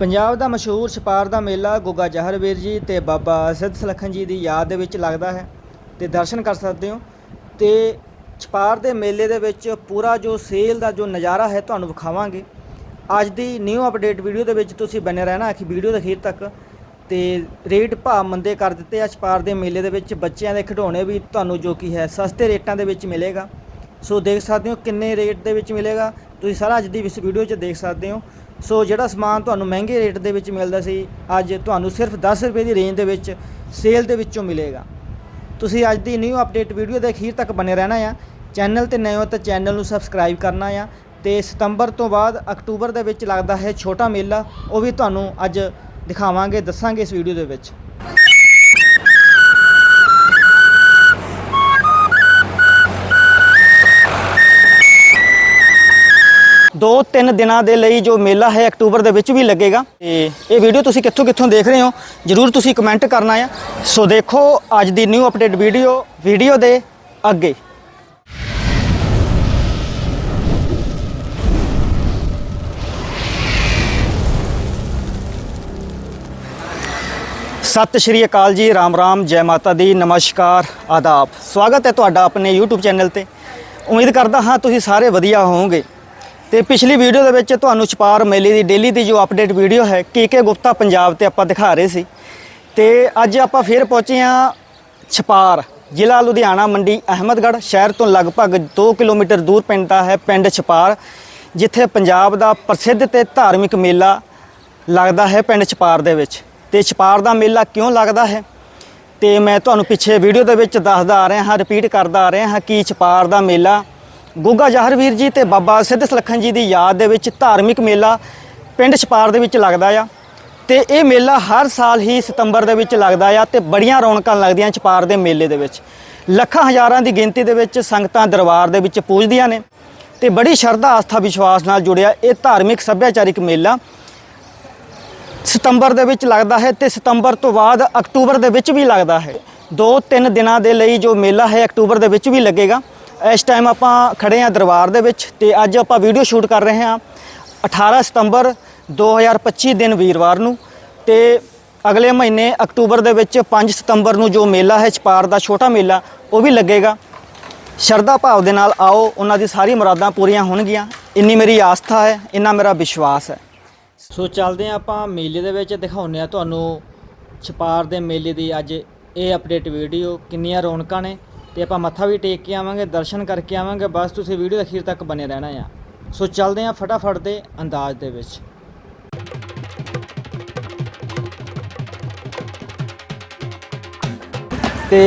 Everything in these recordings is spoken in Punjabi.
ਪੰਜਾਬ ਦਾ ਮਸ਼ਹੂਰ ਛਪਾਰ ਦਾ ਮੇਲਾ ਗੁੱਗਾ ਜਹਰਵੀਰ ਜੀ ਤੇ ਬਾਬਾ ਸਿੱਧ ਸਲੱਖਣ ਜੀ ਦੀ ਯਾਦ ਦੇ ਵਿੱਚ ਲੱਗਦਾ ਹੈ ਤੇ ਦਰਸ਼ਨ ਕਰ ਸਕਦੇ ਹੋ। ਤੇ ਛਪਾਰ ਦੇ ਮੇਲੇ ਦੇ ਵਿੱਚ ਪੂਰਾ ਜੋ ਸੇਲ ਦਾ ਜੋ ਨਜ਼ਾਰਾ ਹੈ ਤੁਹਾਨੂੰ ਵਿਖਾਵਾਂਗੇ। ਅੱਜ ਦੀ ਨਿਊ ਅਪਡੇਟ ਵੀਡੀਓ ਦੇ ਵਿੱਚ ਤੁਸੀਂ ਬਨੇ ਰਹਿਣਾ ਆਖੀ ਵੀਡੀਓ ਦੇ ਅਖੀਰ ਤੱਕ। ਤੇ ਰੇਟ ਭਾਅ ਮੰਦੇ ਕਰ ਦਿੱਤੇ ਆ ਛਪਾਰ ਦੇ ਮੇਲੇ ਦੇ ਵਿੱਚ ਬੱਚਿਆਂ ਦੇ ਖਿਡੌਣੇ ਵੀ ਤੁਹਾਨੂੰ ਜੋ ਕੀ ਹੈ ਸਸਤੇ ਰੇਟਾਂ ਦੇ ਵਿੱਚ ਮਿਲੇਗਾ। ਸੋ ਦੇਖ ਸਕਦੇ ਹੋ ਕਿੰਨੇ ਰੇਟ ਦੇ ਵਿੱਚ ਮਿਲੇਗਾ। ਤੁਸੀਂ ਸਾਰਾ ਅੱਜ ਦੀ ਇਸ ਵੀਡੀਓ 'ਚ ਦੇਖ ਸਕਦੇ ਹੋ। ਸੋ ਜਿਹੜਾ ਸਮਾਨ ਤੁਹਾਨੂੰ ਮਹਿੰਗੇ ਰੇਟ ਦੇ ਵਿੱਚ ਮਿਲਦਾ ਸੀ, ਅੱਜ ਤੁਹਾਨੂੰ ਸਿਰਫ 10 ਰੁਪਏ ਦੀ ਰੇਂਜ ਦੇ ਵਿੱਚ ਸੇਲ ਦੇ ਵਿੱਚੋਂ ਮਿਲੇਗਾ। ਤੁਸੀਂ ਅੱਜ ਦੀ ਨਿਊ ਅਪਡੇਟ ਵੀਡੀਓ ਦੇ ਅਖੀਰ ਤੱਕ ਬਨੇ ਰਹਿਣਾ ਆ। ਚੈਨਲ ਤੇ ਨਏ ਹੋ ਤਾਂ ਚੈਨਲ ਨੂੰ ਸਬਸਕ੍ਰਾਈਬ ਕਰਨਾ ਆ ਤੇ ਸਤੰਬਰ ਤੋਂ ਬਾਅਦ ਅਕਤੂਬਰ ਦੇ ਵਿੱਚ ਲੱਗਦਾ ਹੈ ਛੋਟਾ ਮੇਲਾ, ਉਹ ਵੀ ਤੁਹਾਨੂੰ ਅੱਜ ਦਿਖਾਵਾਂਗੇ, ਦੱਸਾਂਗੇ ਇਸ ਵੀਡੀਓ ਦੇ ਵਿੱਚ। ਦੋ ਤਿੰਨ ਦਿਨਾਂ ਦੇ ਲਈ ਜੋ ਮੇਲਾ ਹੈ ਅਕਤੂਬਰ ਦੇ ਵਿੱਚ ਵੀ ਲੱਗੇਗਾ। ਤੇ ਇਹ ਵੀਡੀਓ ਤੁਸੀਂ ਕਿੱਥੋਂ ਕਿੱਥੋਂ ਦੇਖ ਰਹੇ ਹੋ, ਜਰੂਰ ਤੁਸੀਂ ਕਮੈਂਟ ਕਰਨਾ ਆ। ਸੋ ਦੇਖੋ ਅੱਜ ਦੀ ਨਿਊ ਅਪਡੇਟ ਵੀਡੀਓ ਵੀਡੀਓ ਦੇ ਅੱਗੇ। ਸਤਿ ਸ਼੍ਰੀ ਅਕਾਲ ਜੀ, ਰਾਮ ਰਾਮ, ਜੈ ਮਾਤਾ ਦੀ, ਨਮਸਕਾਰ, ਆਦਾਬ। ਸਵਾਗਤ ਹੈ ਤੁਹਾਡਾ ਆਪਣੇ YouTube ਚੈਨਲ ਤੇ। ਉਮੀਦ ਕਰਦਾ ਹਾਂ ਤੁਸੀਂ ਸਾਰੇ ਵਧੀਆ ਹੋਵੋਗੇ। ਤੇ ਪਿਛਲੀ ਵੀਡੀਓ ਦੇ ਵਿੱਚ ਤੁਹਾਨੂੰ ਛਪਾਰ ਮੇਲੇ ਦੀ, ਡੇਲੀ ਦੀ ਜੋ ਅਪਡੇਟ ਵੀਡੀਓ ਹੈ, ਕੇ ਗੁਪਤਾ ਪੰਜਾਬ ਤੇ ਆਪਾਂ ਦਿਖਾ ਰਹੇ ਸੀ। ਤੇ ਅੱਜ ਆਪਾਂ ਫੇਰ ਪਹੁੰਚੇ ਹਾਂ ਛਪਾਰ, ਜ਼ਿਲ੍ਹਾ ਲੁਧਿਆਣਾ ਮੰਡੀ, ਅਹਿਮਦਗੜ੍ਹ ਸ਼ਹਿਰ ਤੋਂ ਲਗਭਗ 2 ਕਿਲੋਮੀਟਰ ਦੂਰ ਪਿੰਡ ਦਾ ਹੈ, ਪਿੰਡ ਛਪਾਰ, ਜਿੱਥੇ ਪੰਜਾਬ ਦਾ ਪ੍ਰਸਿੱਧ ਤੇ ਧਾਰਮਿਕ ਮੇਲਾ ਲੱਗਦਾ ਹੈ ਪਿੰਡ ਛਪਾਰ ਦੇ ਵਿੱਚ। ਤੇ ਛਪਾਰ ਦਾ ਮੇਲਾ ਕਿਉਂ ਲੱਗਦਾ ਹੈ? ਤੇ ਮੈਂ ਤੁਹਾਨੂੰ ਪਿੱਛੇ ਵੀਡੀਓ ਦੇ ਵਿੱਚ ਦੱਸਦਾ ਆ ਰਿਹਾ ਹਾਂ ਰਿਪੀਟ ਕਰਦਾ ਆ ਰਿਹਾ ਹਾਂ ਕਿ ਛਪਾਰ ਦਾ ਮੇਲਾ ਗੋਗਾ ਜਹਰਵੀਰ ਜੀ ਤੇ ਬਾਬਾ ਸਿੱਧ ਸਲੱਖਣ ਜੀ ਦੀ ਯਾਦ ਦੇ ਵਿੱਚ ਧਾਰਮਿਕ ਮੇਲਾ ਪਿੰਡ ਛਪਾਰ ਦੇ ਵਿੱਚ ਲੱਗਦਾ ਆ। ਤੇ ਇਹ ਮੇਲਾ ਹਰ ਸਾਲ ਹੀ ਸਤੰਬਰ ਦੇ ਵਿੱਚ ਲੱਗਦਾ ਆ ਤੇ ਬੜੀਆਂ ਰੌਣਕਾਂ ਲੱਗਦੀਆਂ ਛਪਾਰ ਦੇ ਮੇਲੇ ਦੇ ਵਿੱਚ। ਲੱਖਾਂ ਹਜ਼ਾਰਾਂ ਦੀ ਗਿਣਤੀ ਦੇ ਵਿੱਚ ਸੰਗਤਾਂ ਦਰਬਾਰ ਦੇ ਵਿੱਚ ਪੂਜਦੀਆਂ ਨੇ ਤੇ ਬੜੀ ਸ਼ਰਧਾ, ਆਸਥਾ, ਵਿਸ਼ਵਾਸ ਨਾਲ ਜੁੜਿਆ ਇਹ ਧਾਰਮਿਕ ਸੱਭਿਆਚਾਰਿਕ ਮੇਲਾ। ਸਤੰਬਰ ਦੇ ਵਿੱਚ ਲੱਗਦਾ ਹੈ ਤੇ ਸਤੰਬਰ ਤੋਂ ਬਾਅਦ ਅਕਤੂਬਰ ਦੇ ਵਿੱਚ ਵੀ ਲੱਗਦਾ ਹੈ। ਦੋ ਤਿੰਨ ਦਿਨਾਂ ਦੇ ਲਈ ਜੋ ਮੇਲਾ ਹੈ ਅਕਤੂਬਰ ਦੇ ਵਿੱਚ ਵੀ ਲੱਗੇਗਾ। ਇਸ ਟਾਈਮ ਆਪਾਂ ਖੜੇ ਹਾਂ ਦਰਬਾਰ ਦੇ ਵਿੱਚ ਤੇ ਅੱਜ ਆਪਾਂ ਵੀਡੀਓ ਸ਼ੂਟ ਕਰ ਰਹੇ ਹਾਂ 18 ਸਤੰਬਰ 2025 ਦਿਨ ਵੀਰਵਾਰ ਨੂੰ ਤੇ ਅਗਲੇ ਮਹੀਨੇ ਅਕਤੂਬਰ ਦੇ ਵਿੱਚ 5 ਸਤੰਬਰ ਨੂੰ ਜੋ ਮੇਲਾ ਹੈ ਛਪਾਰ ਦਾ, ਛੋਟਾ ਮੇਲਾ, ਉਹ ਵੀ ਲੱਗੇਗਾ। ਸ਼ਰਧਾ ਭਾਵ ਦੇ ਨਾਲ ਆਓ, ਉਹਨਾਂ ਦੀ ਸਾਰੀ ਮੁਰਾਦਾਂ ਪੂਰੀਆਂ ਹੋਣਗੀਆਂ। ਇੰਨੀ ਮੇਰੀ ਆਸਥਾ ਹੈ, ਇੰਨਾ ਮੇਰਾ ਵਿਸ਼ਵਾਸ ਹੈ। ਸੋ ਚੱਲਦੇ ਹਾਂ ਆਪਾਂ ਮੇਲੇ ਦੇ ਵਿੱਚ ਦਿਖਾਉਂਦੇ ਆ ਤੁਹਾਨੂੰ ਛਪਾਰ ਦੇ ਮੇਲੇ ਦੀ ਅੱਜ ਇਹ ਅਪਡੇਟ ਵੀਡੀਓ ਕਿੰਨੀਆਂ ਰੌਣਕਾਂ ਨੇ। ਤੇ ਆਪਾਂ ਮੱਥਾ ਵੀ ਟੇਕ ਕੇ ਆਵਾਂਗੇ, ਦਰਸ਼ਨ ਕਰਕੇ ਆਵਾਂਗੇ, ਬਸ ਤੁਸੀਂ ਵੀਡੀਓ ਦੇ ਅਖੀਰ ਤੱਕ ਬਨੇ ਰਹਿਣਾ ਆ। ਸੋ ਚੱਲਦੇ ਹਾਂ ਫਟਾਫਟ ਦੇ ਅੰਦਾਜ਼ ਦੇ ਵਿੱਚ। ਤੇ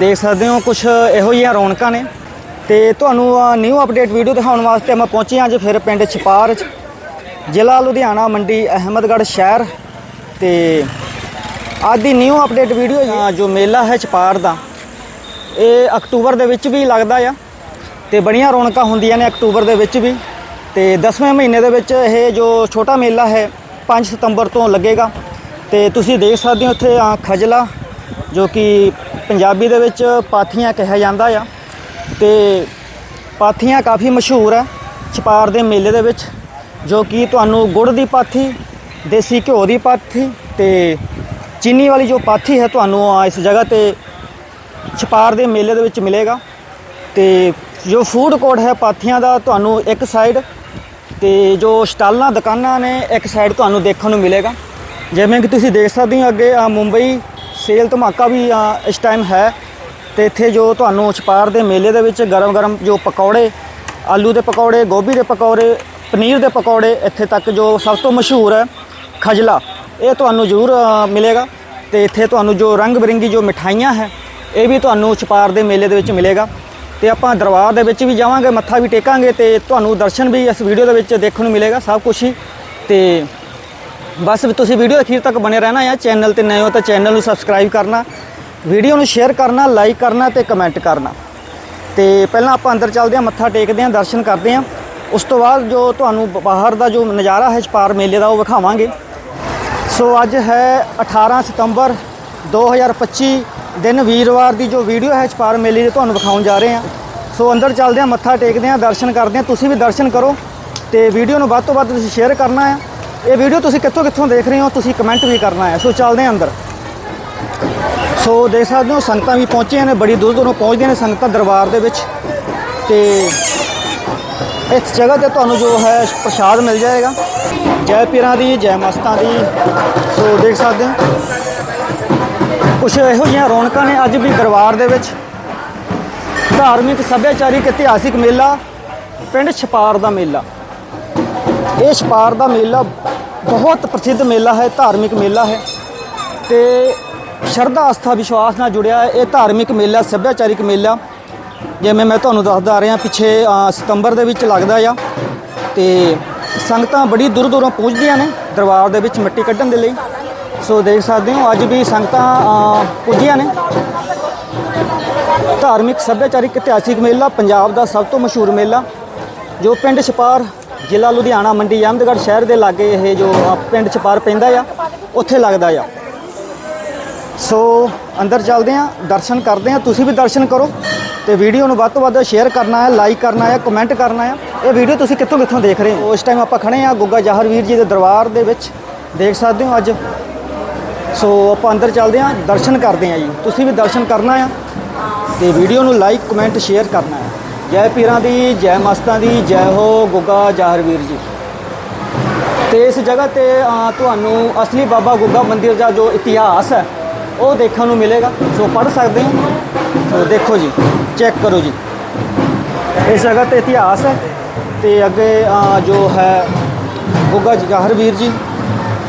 ਦੇਖ ਸਕਦੇ ਹੋ ਕੁਝ ਇਹੋ ਜਿਹੀਆਂ ਰੌਣਕਾਂ ਨੇ। ਤੇ ਤੁਹਾਨੂੰ ਨਿਊ ਅਪਡੇਟ ਵੀਡੀਓ ਦਿਖਾਉਣ ਵਾਸਤੇ ਮੈਂ ਪਹੁੰਚੇ ਹਾਂ ਅੱਜ ਫਿਰ ਪਿੰਡ ਛਪਾਰ 'ਚ। ਜ਼ਿਲ੍ਹਾ ਲੁਧਿਆਣਾ, ਮੰਡੀ, ਅਹਿਮਦਗੜ੍ਹ ਸ਼ਹਿਰ। ਤੇ ਅੱਜ ਦੀ ਨਿਊ ਅਪਡੇਟ ਵੀਡੀਓ ਜੋ ਮੇਲਾ ਹੈ ਛਪਾਰ ਦਾ ਇਹ ਅਕਤੂਬਰ ਦੇ ਵਿੱਚ ਵੀ ਲੱਗਦਾ ਆ ਤੇ ਬੜੀਆਂ ਰੌਣਕਾਂ ਹੁੰਦੀਆਂ ਨੇ ਅਕਤੂਬਰ ਦੇ ਵਿੱਚ ਵੀ ਤੇ 10ਵੇਂ ਮਹੀਨੇ ਦੇ ਵਿੱਚ ਇਹ ਜੋ ਛੋਟਾ ਮੇਲਾ ਹੈ 5 ਸਤੰਬਰ ਤੋਂ ਲੱਗੇਗਾ ਤੇ ਤੁਸੀਂ ਦੇਖ ਸਕਦੇ ਹੋ ਇੱਥੇ ਆ ਖਜਲਾ ਜੋ ਕਿ ਪੰਜਾਬੀ ਦੇ ਵਿੱਚ ਪਾਥੀਆਂ ਕਿਹਾ ਜਾਂਦਾ ਆ ਤੇ ਪਾਥੀਆਂ ਕਾਫੀ ਮਸ਼ਹੂਰ ਹੈ ਛਪਾਰ ਦੇ ਮੇਲੇ ਦੇ ਵਿੱਚ, ਜੋ ਕਿ ਤੁਹਾਨੂੰ ਗੁੜ ਦੀ ਪਾਥੀ, ਦੇਸੀ ਘਿਓ ਦੀ ਪਾਥੀ ਤੇ ਚੀਨੀ ਵਾਲੀ ਜੋ ਪਾਥੀ ਹੈ ਤੁਹਾਨੂੰ ਇਸ ਜਗ੍ਹਾ ਤੇ ਛਪਾਰ ਦੇ ਮੇਲੇ ਦੇ ਵਿੱਚ ਮਿਲੇਗਾ। ਤੇ ਜੋ ਫੂਡ ਕੋਰਟ ਹੈ, ਪਾਥੀਆਂ ਦਾ, ਤੁਹਾਨੂੰ ਇੱਕ ਸਾਈਡ ਤੇ ਜੋ ਸਟਾਲਾਂ, ਦੁਕਾਨਾਂ ਨੇ, ਇੱਕ ਸਾਈਡ ਤੁਹਾਨੂੰ ਦੇਖਣ ਨੂੰ ਮਿਲੇਗਾ। ਜਿਵੇਂ ਕਿ ਤੁਸੀਂ ਦੇਖ ਸਕਦੇ ਹੋ ਅੱਗੇ ਆ ਮੁੰਬਈ ਸੇਲ ਧਮਾਕਾ ਵੀ ਇਸ ਟਾਈਮ ਹੈ। ਤੇ ਇੱਥੇ ਜੋ ਤੁਹਾਨੂੰ ਛਪਾਰ ਦੇ ਮੇਲੇ ਦੇ ਵਿੱਚ ਗਰਮ-ਗਰਮ ਜੋ ਪਕੌੜੇ, ਆਲੂ ਦੇ ਪਕੌੜੇ, ਗੋਭੀ ਦੇ ਪਕੌੜੇ, ਪਨੀਰ ਦੇ ਪਕੌੜੇ, ਇੱਥੇ ਤੱਕ ਜੋ ਸਭ ਤੋਂ ਮਸ਼ਹੂਰ ਹੈ, ਖਜਲਾ, ਇਹ ਤੁਹਾਨੂੰ ਜ਼ਰੂਰ ਮਿਲੇਗਾ। ਤੇ ਇੱਥੇ ਤੁਹਾਨੂੰ ਜੋ ਰੰਗ ਬਿਰੰਗੀ ਜੋ ਮਿਠਾਈਆਂ ਹੈ ਇਹ ਵੀ ਤੁਹਾਨੂੰ ਛਪਾਰ ਦੇ ਮੇਲੇ ਦੇ ਵਿੱਚ ਮਿਲੇਗਾ ਤੇ ਆਪਾਂ ਦਰਬਾਰ ਦੇ ਵਿੱਚ ਵੀ ਜਾਵਾਂਗੇ, ਮੱਥਾ ਵੀ ਟੇਕਾਂਗੇ ਤੇ ਤੁਹਾਨੂੰ ਦਰਸ਼ਨ ਵੀ ਇਸ ਵੀਡੀਓ ਦੇ ਵਿੱਚ ਦੇਖਣ ਨੂੰ ਮਿਲੇਗਾ ਸਭ ਕੁਝ ਹੀ। ਤੇ ਬਸ ਤੁਸੀਂ ਵੀਡੀਓ ਅਖੀਰ ਤੱਕ ਬਣੇ ਰਹਿਣਾ ਆ ਚੈਨਲ ਤੇ ਨਏ ਹੋ ਤਾਂ ਚੈਨਲ ਨੂੰ ਸਬਸਕ੍ਰਾਈਬ ਕਰਨਾ, ਵੀਡੀਓ ਨੂੰ ਸ਼ੇਅਰ ਕਰਨਾ, ਲਾਈਕ ਕਰਨਾ ਤੇ ਕਮੈਂਟ ਕਰਨਾ। ਤੇ ਪਹਿਲਾਂ ਆਪਾਂ ਅੰਦਰ ਚੱਲਦੇ ਹਾਂ, ਮੱਥਾ ਟੇਕਦੇ ਹਾਂ, ਦਰਸ਼ਨ ਕਰਦੇ ਹਾਂ। ਉਸ ਤੋਂ ਬਾਅਦ ਜੋ ਤੁਹਾਨੂੰ ਬਾਹਰ ਦਾ ਜੋ ਨਜ਼ਾਰਾ ਹੈ ਛਪਾਰ ਮੇਲੇ ਦਾ ਉਹ ਵਿਖਾਵਾਂਗੇ। ਸੋ ਅੱਜ ਹੈ 18 ਸਤੰਬਰ 2025 ਦਿਨ ਵੀਰਵਾਰ ਦੀ ਜੋ ਵੀਡੀਓ ਹੈ ਛਪਾਰ ਮੇਲੇ ਦੀ ਤੁਹਾਨੂੰ ਵਿਖਾਉਣ ਜਾ ਰਹੇ ਹਾਂ। ਸੋ ਅੰਦਰ ਚੱਲਦੇ ਹਾਂ, ਮੱਥਾ ਟੇਕਦੇ ਹਾਂ, ਦਰਸ਼ਨ ਕਰਦੇ ਹਾਂ। ਤੁਸੀਂ ਵੀ ਦਰਸ਼ਨ ਕਰੋ ਤੇ ਵੀਡੀਓ ਨੂੰ ਵੱਧ ਤੋਂ ਵੱਧ ਤੁਸੀਂ ਸ਼ੇਅਰ ਕਰਨਾ ਹੈ। ਇਹ ਵੀਡੀਓ ਤੁਸੀਂ ਕਿੱਥੋਂ ਕਿੱਥੋਂ ਦੇਖ ਰਹੇ ਹੋ, ਤੁਸੀਂ ਕਮੈਂਟ ਵੀ ਕਰਨਾ ਹੈ। ਸੋ ਚੱਲਦੇ ਹਾਂ ਅੰਦਰ। ਸੋ ਦੇਖ ਸਕਦੇ ਹੋ, ਸੰਗਤਾਂ ਵੀ ਪਹੁੰਚੀਆਂ ਨੇ, ਬੜੀ ਦੂਰ ਦੂਰੋਂ ਪਹੁੰਚਦੀਆਂ ਨੇ ਸੰਗਤਾਂ ਦਰਬਾਰ ਦੇ ਵਿੱਚ। ਤੇ ਇਸ ਜਗ੍ਹਾ ਤੇ ਤੁਹਾਨੂੰ ਜੋ ਹੈ ਪ੍ਰਸ਼ਾਦ ਮਿਲ ਜਾਏਗਾ। ਜੈ ਪੀਰਾਂ ਦੀ, ਜੈ ਮਸਤਾਂ ਦੀ। ਸੋ ਦੇਖ ਸਕਦੇ ਹੋ। ਕੁਝ ਇਹੋ ਜਿਹੀਆਂ ਰੌਣਕਾਂ ਨੇ ਅੱਜ ਵੀ ਦਰਬਾਰ ਦੇ ਵਿੱਚ। ਧਾਰਮਿਕ, ਸੱਭਿਆਚਾਰਿਕ, ਇਤਿਹਾਸਿਕ ਮੇਲਾ, ਪਿੰਡ ਛਪਾਰ ਦਾ ਮੇਲਾ। ਇਹ ਛਪਾਰ ਦਾ ਮੇਲਾ ਬਹੁਤ ਪ੍ਰਸਿੱਧ ਮੇਲਾ ਹੈ, ਧਾਰਮਿਕ ਮੇਲਾ ਹੈ ਤੇ ਸ਼ਰਧਾ, ਆਸਥਾ, ਵਿਸ਼ਵਾਸ ਨਾਲ ਜੁੜਿਆ ਇਹ ਧਾਰਮਿਕ ਮੇਲਾ, ਸੱਭਿਆਚਾਰਿਕ ਮੇਲਾ, ਜਿਵੇਂ ਮੈਂ ਤੁਹਾਨੂੰ ਦੱਸਦਾ ਆ ਰਿਹਾ, ਪਿੱਛੇ ਸਤੰਬਰ ਦੇ ਵਿੱਚ ਲੱਗਦਾ ਆ ਤੇ ਸੰਗਤਾਂ ਬੜੀ ਦੂਰ ਦੂਰੋਂ ਪਹੁੰਚਦੀਆਂ ਨੇ ਦਰਬਾਰ ਦੇ ਵਿੱਚ ਮਿੱਟੀ ਕੱਢਣ ਦੇ ਲਈ। ਸੋ ਦੇਖ ਸਕਦੇ ਹੋ, ਅੱਜ ਵੀ ਸੰਗਤਾਂ ਪੁੱਜੀਆਂ ਨੇ। ਧਾਰਮਿਕ, ਸੱਭਿਆਚਾਰਿਕ, ਇਤਿਹਾਸਿਕ ਮੇਲਾ ਪੰਜਾਬ ਦਾ ਸਭ ਤੋਂ ਮਸ਼ਹੂਰ ਮੇਲਾ, ਜੋ ਪਿੰਡ ਛਪਾਰ ਜ਼ਿਲ੍ਹਾ ਲੁਧਿਆਣਾ ਮੰਡੀ, ਅਹਿਮਦਗੜ੍ਹ ਸ਼ਹਿਰ ਦੇ ਲਾਗੇ ਇਹ ਜੋ ਪਿੰਡ ਛਪਾਰ ਪੈਂਦਾ ਆ, ਉੱਥੇ ਲੱਗਦਾ ਆ। ਸੋ ਅੰਦਰ ਚੱਲਦੇ ਆ, ਦਰਸ਼ਨ ਕਰਦੇ ਆ, ਤੁਸੀਂ ਵੀ ਦਰਸ਼ਨ ਕਰੋ ਤੇ ਵੀਡੀਓ ਨੂੰ ਵੱਧ ਤੋਂ ਵੱਧ ਸ਼ੇਅਰ ਕਰਨਾ ਹੈ ਲਾਈਕ ਕਰਨਾ ਹੈ ਕਮੈਂਟ ਕਰਨਾ ਹੈ ਇਹ ਵੀਡੀਓ ਤੁਸੀਂ ਕਿੱਥੋਂ ਕਿੱਥੋਂ ਦੇਖ ਰਹੇ ਹੋ? ਉਸ ਟਾਈਮ ਆਪਾਂ ਖੜੇ ਆ ਗੁੱਗਾ ਜਾਹਰ ਵੀਰ ਜੀ ਦੇ ਦਰਬਾਰ ਦੇ ਵਿੱਚ। ਦੇਖ ਸਕਦੇ ਹੋ ਅੱਜ ਸੋ ਆਪਾਂ ਅੰਦਰ ਚੱਲਦੇ ਆ ਦਰਸ਼ਨ ਕਰਦੇ ਆ ਜੀ। ਤੁਸੀਂ ਵੀ ਦਰਸ਼ਨ ਕਰਨਾ ਆ ਤੇ ਵੀਡੀਓ ਨੂੰ ਲਾਈਕ ਕਮੈਂਟ ਸ਼ੇਅਰ ਕਰਨਾ ਹੈ ਜੈ ਪੀਰਾਂ ਦੀ, ਜੈ ਮਸਤਾਂ ਦੀ, ਜੈ ਹੋ ਗੁੱਗਾ ਜ਼ਾਹਰਵੀਰ ਜੀ। ਤੇ ਇਸ ਜਗ੍ਹਾ ਤੇ ਤੁਹਾਨੂੰ ਅਸਲੀ ਬਾਬਾ ਗੁੱਗਾ ਮੰਦਿਰ ਦਾ ਜੋ ਇਤਿਹਾਸ ਹੈ, ਉਹ ਦੇਖਣ ਨੂੰ ਮਿਲੇਗਾ। ਸੋ ਪੜ੍ਹ ਸਕਦੇ ਹੋ? ਸੋ ਦੇਖੋ ਜੀ ਚੈੱਕ ਕਰੋ ਜੀ। ਇਸ ਜਗ੍ਹਾ ਤੇ ਇਤਿਹਾਸ ਹੈ ਤੇ ਅੱਗੇ ਜੋ ਹੈ ਗੁੱਗਾ ਜ਼ਾਹਰਵੀਰ ਜੀ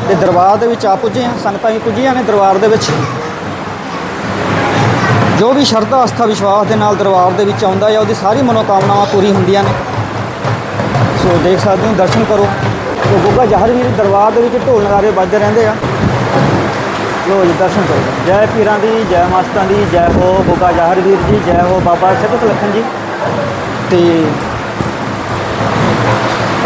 ਦੇ ਦਰਬਾਰ ਦੇ ਵਿੱਚ ਆ ਪੁੱਜੇ ਆ ਸੰਗਤਾਂ ਵੀ ਪੁੱਜੀਆਂ ਨੇ ਦਰਬਾਰ ਦੇ ਵਿੱਚ। ਜੋ ਵੀ ਸ਼ਰਧਾ, ਆਸਥਾ, ਵਿਸ਼ਵਾਸ ਦੇ ਨਾਲ ਦਰਬਾਰ ਦੇ ਵਿੱਚ ਆਉਂਦਾ ਹੈ, ਉਹਦੀ ਸਾਰੀ ਮਨੋਕਾਮਨਾਵਾਂ ਪੂਰੀ ਹੁੰਦੀਆਂ ਨੇ। ਸੋ ਦੇਖ ਸਕਦੇ ਹੋ, ਦਰਸ਼ਨ ਕਰੋ। ਸੋ ਗੁੱਗਾ ਜਹਰਵੀਰ ਦਰਬਾਰ ਦੇ ਵਿੱਚ ਢੋਲ ਨਗਾਰੇ ਵੱਜਦੇ ਰਹਿੰਦੇ ਆ। ਲੋ ਜੀ, ਦਰਸ਼ਨ ਕਰੋ। ਜੈ ਪੀਰਾਂ ਦੀ, ਜੈ ਮਸਤਾਂ ਦੀ, ਜੈ ਹੋ ਗੁੱਗਾ ਜਹਰਵੀਰ ਜੀ, ਜੈ ਹੋ ਬਾਬਾ ਸਿੱਧਕ ਲਖਨ ਜੀ। ਤੇ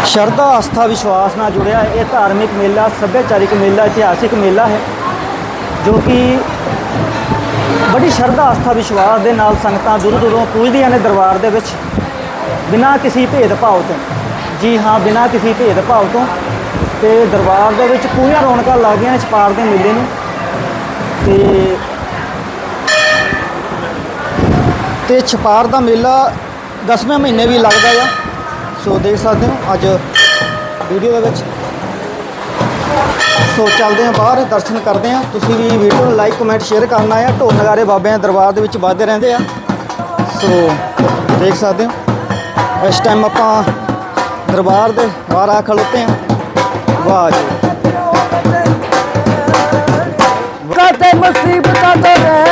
ਸ਼ਰਧਾ, ਆਸਥਾ, ਵਿਸ਼ਵਾਸ ਨਾਲ ਜੁੜਿਆ ਇਹ ਧਾਰਮਿਕ ਮੇਲਾ, ਸੱਭਿਆਚਾਰਿਕ ਮੇਲਾ, ਇਤਿਹਾਸਿਕ ਮੇਲਾ ਹੈ, ਜੋ ਕਿ ਬੜੀ ਸ਼ਰਧਾ, ਆਸਥਾ, ਵਿਸ਼ਵਾਸ ਦੇ ਨਾਲ ਸੰਗਤਾਂ ਦੂਰ ਦੂਰੋਂ ਪੂਜਦੀਆਂ ਨੇ ਦਰਬਾਰ ਦੇ ਵਿੱਚ, ਬਿਨਾਂ ਕਿਸੇ ਭੇਦਭਾਵ ਤੋਂ। ਜੀ ਹਾਂ, ਬਿਨਾਂ ਕਿਸੇ ਭੇਦਭਾਵ ਤੋਂ। ਤੇ ਦਰਬਾਰ ਦੇ ਵਿੱਚ ਪੂਰੀਆਂ ਰੌਣਕਾਂ ਲੱਗਦੀਆਂ ਨੇ ਛਪਾਰ ਦੇ ਮੇਲੇ ਨੂੰ। ਤੇ ਤੇ ਛਪਾਰ ਦਾ ਮੇਲਾ 10ਵੇਂ ਮਹੀਨੇ ਵੀ ਲੱਗਦਾ ਆ। ਸੋ ਦੇਖ ਸਕਦੇ ਹੋ, ਅੱਜ ਵੀਡੀਓ ਦੇ ਵਿੱਚ। ਸੋ ਚੱਲਦੇ ਹਾਂ ਬਾਹਰ, ਦਰਸ਼ਨ ਕਰਦੇ ਹਾਂ। ਤੁਸੀਂ ਵੀ ਵੀਡੀਓ ਨੂੰ ਲਾਈਕ ਕਮੈਂਟ ਸ਼ੇਅਰ ਕਰਨਾ ਆ। ਢੋਲ ਨਗਾਰੇ ਬਾਬਿਆਂ ਦਰਬਾਰ ਦੇ ਵਿੱਚ ਵੱਜਦੇ ਰਹਿੰਦੇ ਆ। ਸੋ ਦੇਖ ਸਕਦੇ ਹੋ, ਇਸ ਟਾਈਮ ਆਪਾਂ ਦਰਬਾਰ ਦੇ ਬਾਹਰ ਆ ਖਲੋਤੇ ਆ ਵਾਹ ਜੀ। ਕਦੇ ਮੁਸੀਬਤਾਂ ਤੋਂ ਰਹਿਣਗੇ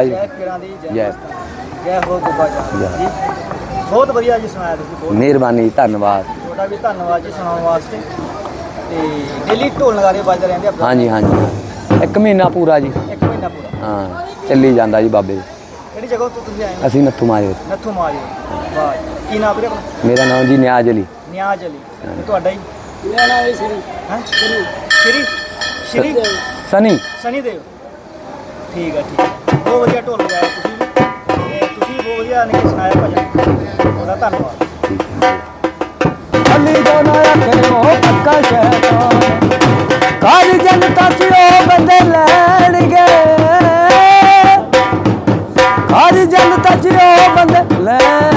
ਕਿਰਪਾ ਜੀ ਜੈ ਪੀਰਾਂ ਦੀ ਜੈ ਜੈ। ਜੈ ਹੋ ਗੁੱਗਾ ਜੈ। ਜੀ ਬਹੁਤ ਵਧੀਆ ਜੀ ਸੁਣਾਇਆ ਤੁਸੀਂ ਬਹੁਤ। ਮਿਹਰਬਾਨੀ ਜੀ, ਧੰਨਵਾਦ। ਤੁਹਾਡਾ ਵੀ ਧੰਨਵਾਦ ਜੀ ਸੁਣਾਉਣ ਵਾਸਤੇ। ਤੇ ਡੇਲੀ ਢੋਲ ਨਗਾਰੇ ਵੱਜਦੇ ਰਹਿੰਦੇ ਆ ਹਾਂਜੀ ਹਾਂਜੀ। ਇੱਕ ਮਹੀਨਾ ਪੂਰਾ ਜੀ। ਇੱਕ ਮਹੀਨਾ ਪੂਰਾ। ਹਾਂ ਚੱਲੀ ਜਾਂਦਾ ਜੀ ਬਾਬੇ। ਦੇ। ਕਿਹੜੀ ਜਗ੍ਹਾ ਤੋਂ ਤੁਸੀਂ ਆਏ ਅਸੀਂ ਨੱਥੂ ਮਾਜਰੇ ਨੱਥੂ ਮਾਜੋ ਵਾਹ ਜੀ। ਕੀ ਨਾਮ ਵੀਰੇ ਮੇਰਾ ਨਾਮ ਜੀ ਨਿਆਜ ਅਲੀ। ਨਿਆਜ ਅਲੀ। ਤੁਹਾਡਾ ਹੀ ਮੇਰਾ ਨਾਮ ਹੈ ਸ਼੍ਰੀ। ਹਾਂ? ਸ਼੍ਰੀ? ਸ਼੍ਰੀ? ਸ਼੍ਰੀ? ਸਨੀ। ਸਨੀ ਦੇਵ। ਠੀਕ ਆ ਠੀਕ ਆ। ਬਹੁਤ ਵਧੀਆ ਢੋਲ ਵਜਾਇਆ ਤੁਸੀਂ ਵੀ। ਤੇ ਤੁਸੀਂ ਬਹੁਤ ਵਧੀਆ ਨੇ ਸੁਣਾਇਆ ਭਜਨ ਤੁਹਾਡਾ ਧੰਨਵਾਦ। ਅਲੀ ਦੋਨਾ ਆਖਿਓ ਪੱਕਾ ਸ਼ੈਤਾਨ ਕਾਜ ਜਨਤਾ ਚ ਉਹ ਬੰਦੇ ਲੈਣਗੇ। ਕਾਜ ਜਨਤਾ ਚ ਉਹ ਬੰਦੇ ਲੈਣਗੇ।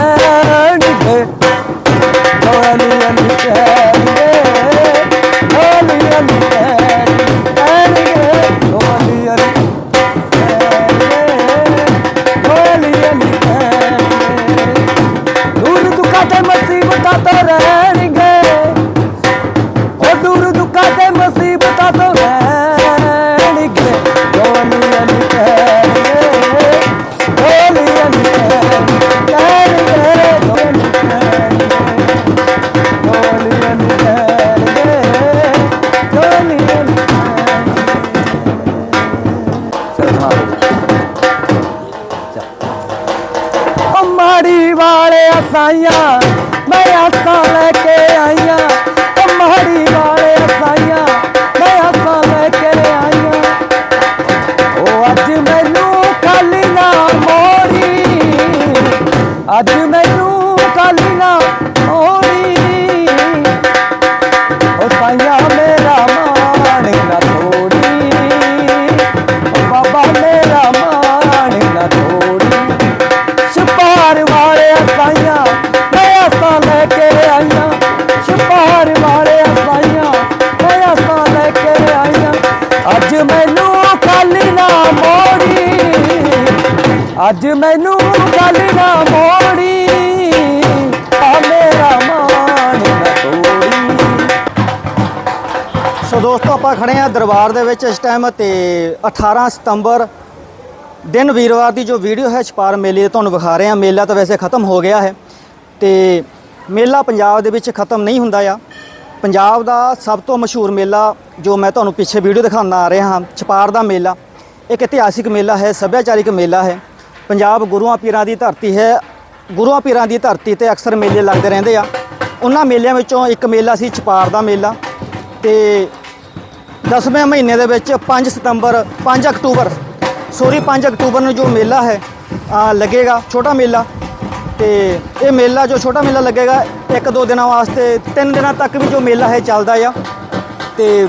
ਵਾਲੇ ਅਸਾਈਆਂ ਅੱਜ ਮੈਨੂੰ ਖਾਲੀ ਨਾ ਮੋੜੀ, ਆ ਮੇਰਾ ਮਾਣ ਨਾ ਤੋੜੀ। ਸੋ ਦੋਸਤੋ, ਆਪਾਂ ਖੜੇ ਆ ਦਰਬਾਰ ਦੇ ਵਿੱਚ ਇਸ ਟਾਈਮ ਤੇ 18 ਸਤੰਬਰ ਦਿਨ ਵੀਰਵਾਰ ਦੀ ਜੋ ਵੀਡੀਓ ਹੈ, ਛਪਾਰ ਮੇਲੇ ਤੁਹਾਨੂੰ ਵਿਖਾ ਰਹੇ ਆ ਮੇਲਾ ਤਾਂ ਵੈਸੇ ਖਤਮ ਹੋ ਗਿਆ ਹੈ ਤੇ ਮੇਲਾ ਪੰਜਾਬ ਦੇ ਵਿੱਚ ਖਤਮ ਨਹੀਂ ਹੁੰਦਾ ਆ। ਪੰਜਾਬ ਦਾ ਸਭ ਤੋਂ ਮਸ਼ਹੂਰ ਮੇਲਾ ਜੋ ਮੈਂ ਤੁਹਾਨੂੰ ਪਿੱਛੇ ਵੀਡੀਓ ਦਿਖਾਉਂਦਾ ਆ ਰਿਹਾ ਹਾਂ, ਛਪਾਰ ਦਾ ਮੇਲਾ, ਇੱਕ ਇਤਿਹਾਸਿਕ ਮੇਲਾ ਹੈ, ਸੱਭਿਆਚਾਰਿਕ ਮੇਲਾ ਹੈ। ਪੰਜਾਬ ਗੁਰੂਆਂ ਪੀਰਾਂ ਦੀ ਧਰਤੀ ਹੈ। ਗੁਰੂਆਂ ਪੀਰਾਂ ਦੀ ਧਰਤੀ ਤੇ ਅਕਸਰ ਮੇਲੇ ਲੱਗਦੇ ਰਹਿੰਦੇ ਆ। ਉਹਨਾਂ ਮੇਲਿਆਂ ਵਿੱਚੋਂ ਇੱਕ ਮੇਲਾ ਸੀ ਛਪਾਰ ਦਾ ਮੇਲਾ ਤੇ 10ਵੇਂ ਮਹੀਨੇ ਦੇ ਵਿੱਚ 5 ਸਤੰਬਰ 5 ਅਕਤੂਬਰ ਸੋਰੀ 5 ਅਕਤੂਬਰ ਨੂੰ ਜੋ ਮੇਲਾ ਹੈ ਲੱਗੇਗਾ, ਛੋਟਾ ਮੇਲਾ ਤੇ ਇਹ ਮੇਲਾ ਜੋ ਛੋਟਾ ਮੇਲਾ ਲੱਗੇਗਾ, ਇੱਕ ਦੋ ਦਿਨਾਂ ਵਾਸਤੇ, ਤਿੰਨ ਦਿਨਾਂ ਤੱਕ ਵੀ ਜੋ ਮੇਲਾ ਹੈ ਚੱਲਦਾ ਆ ਤੇ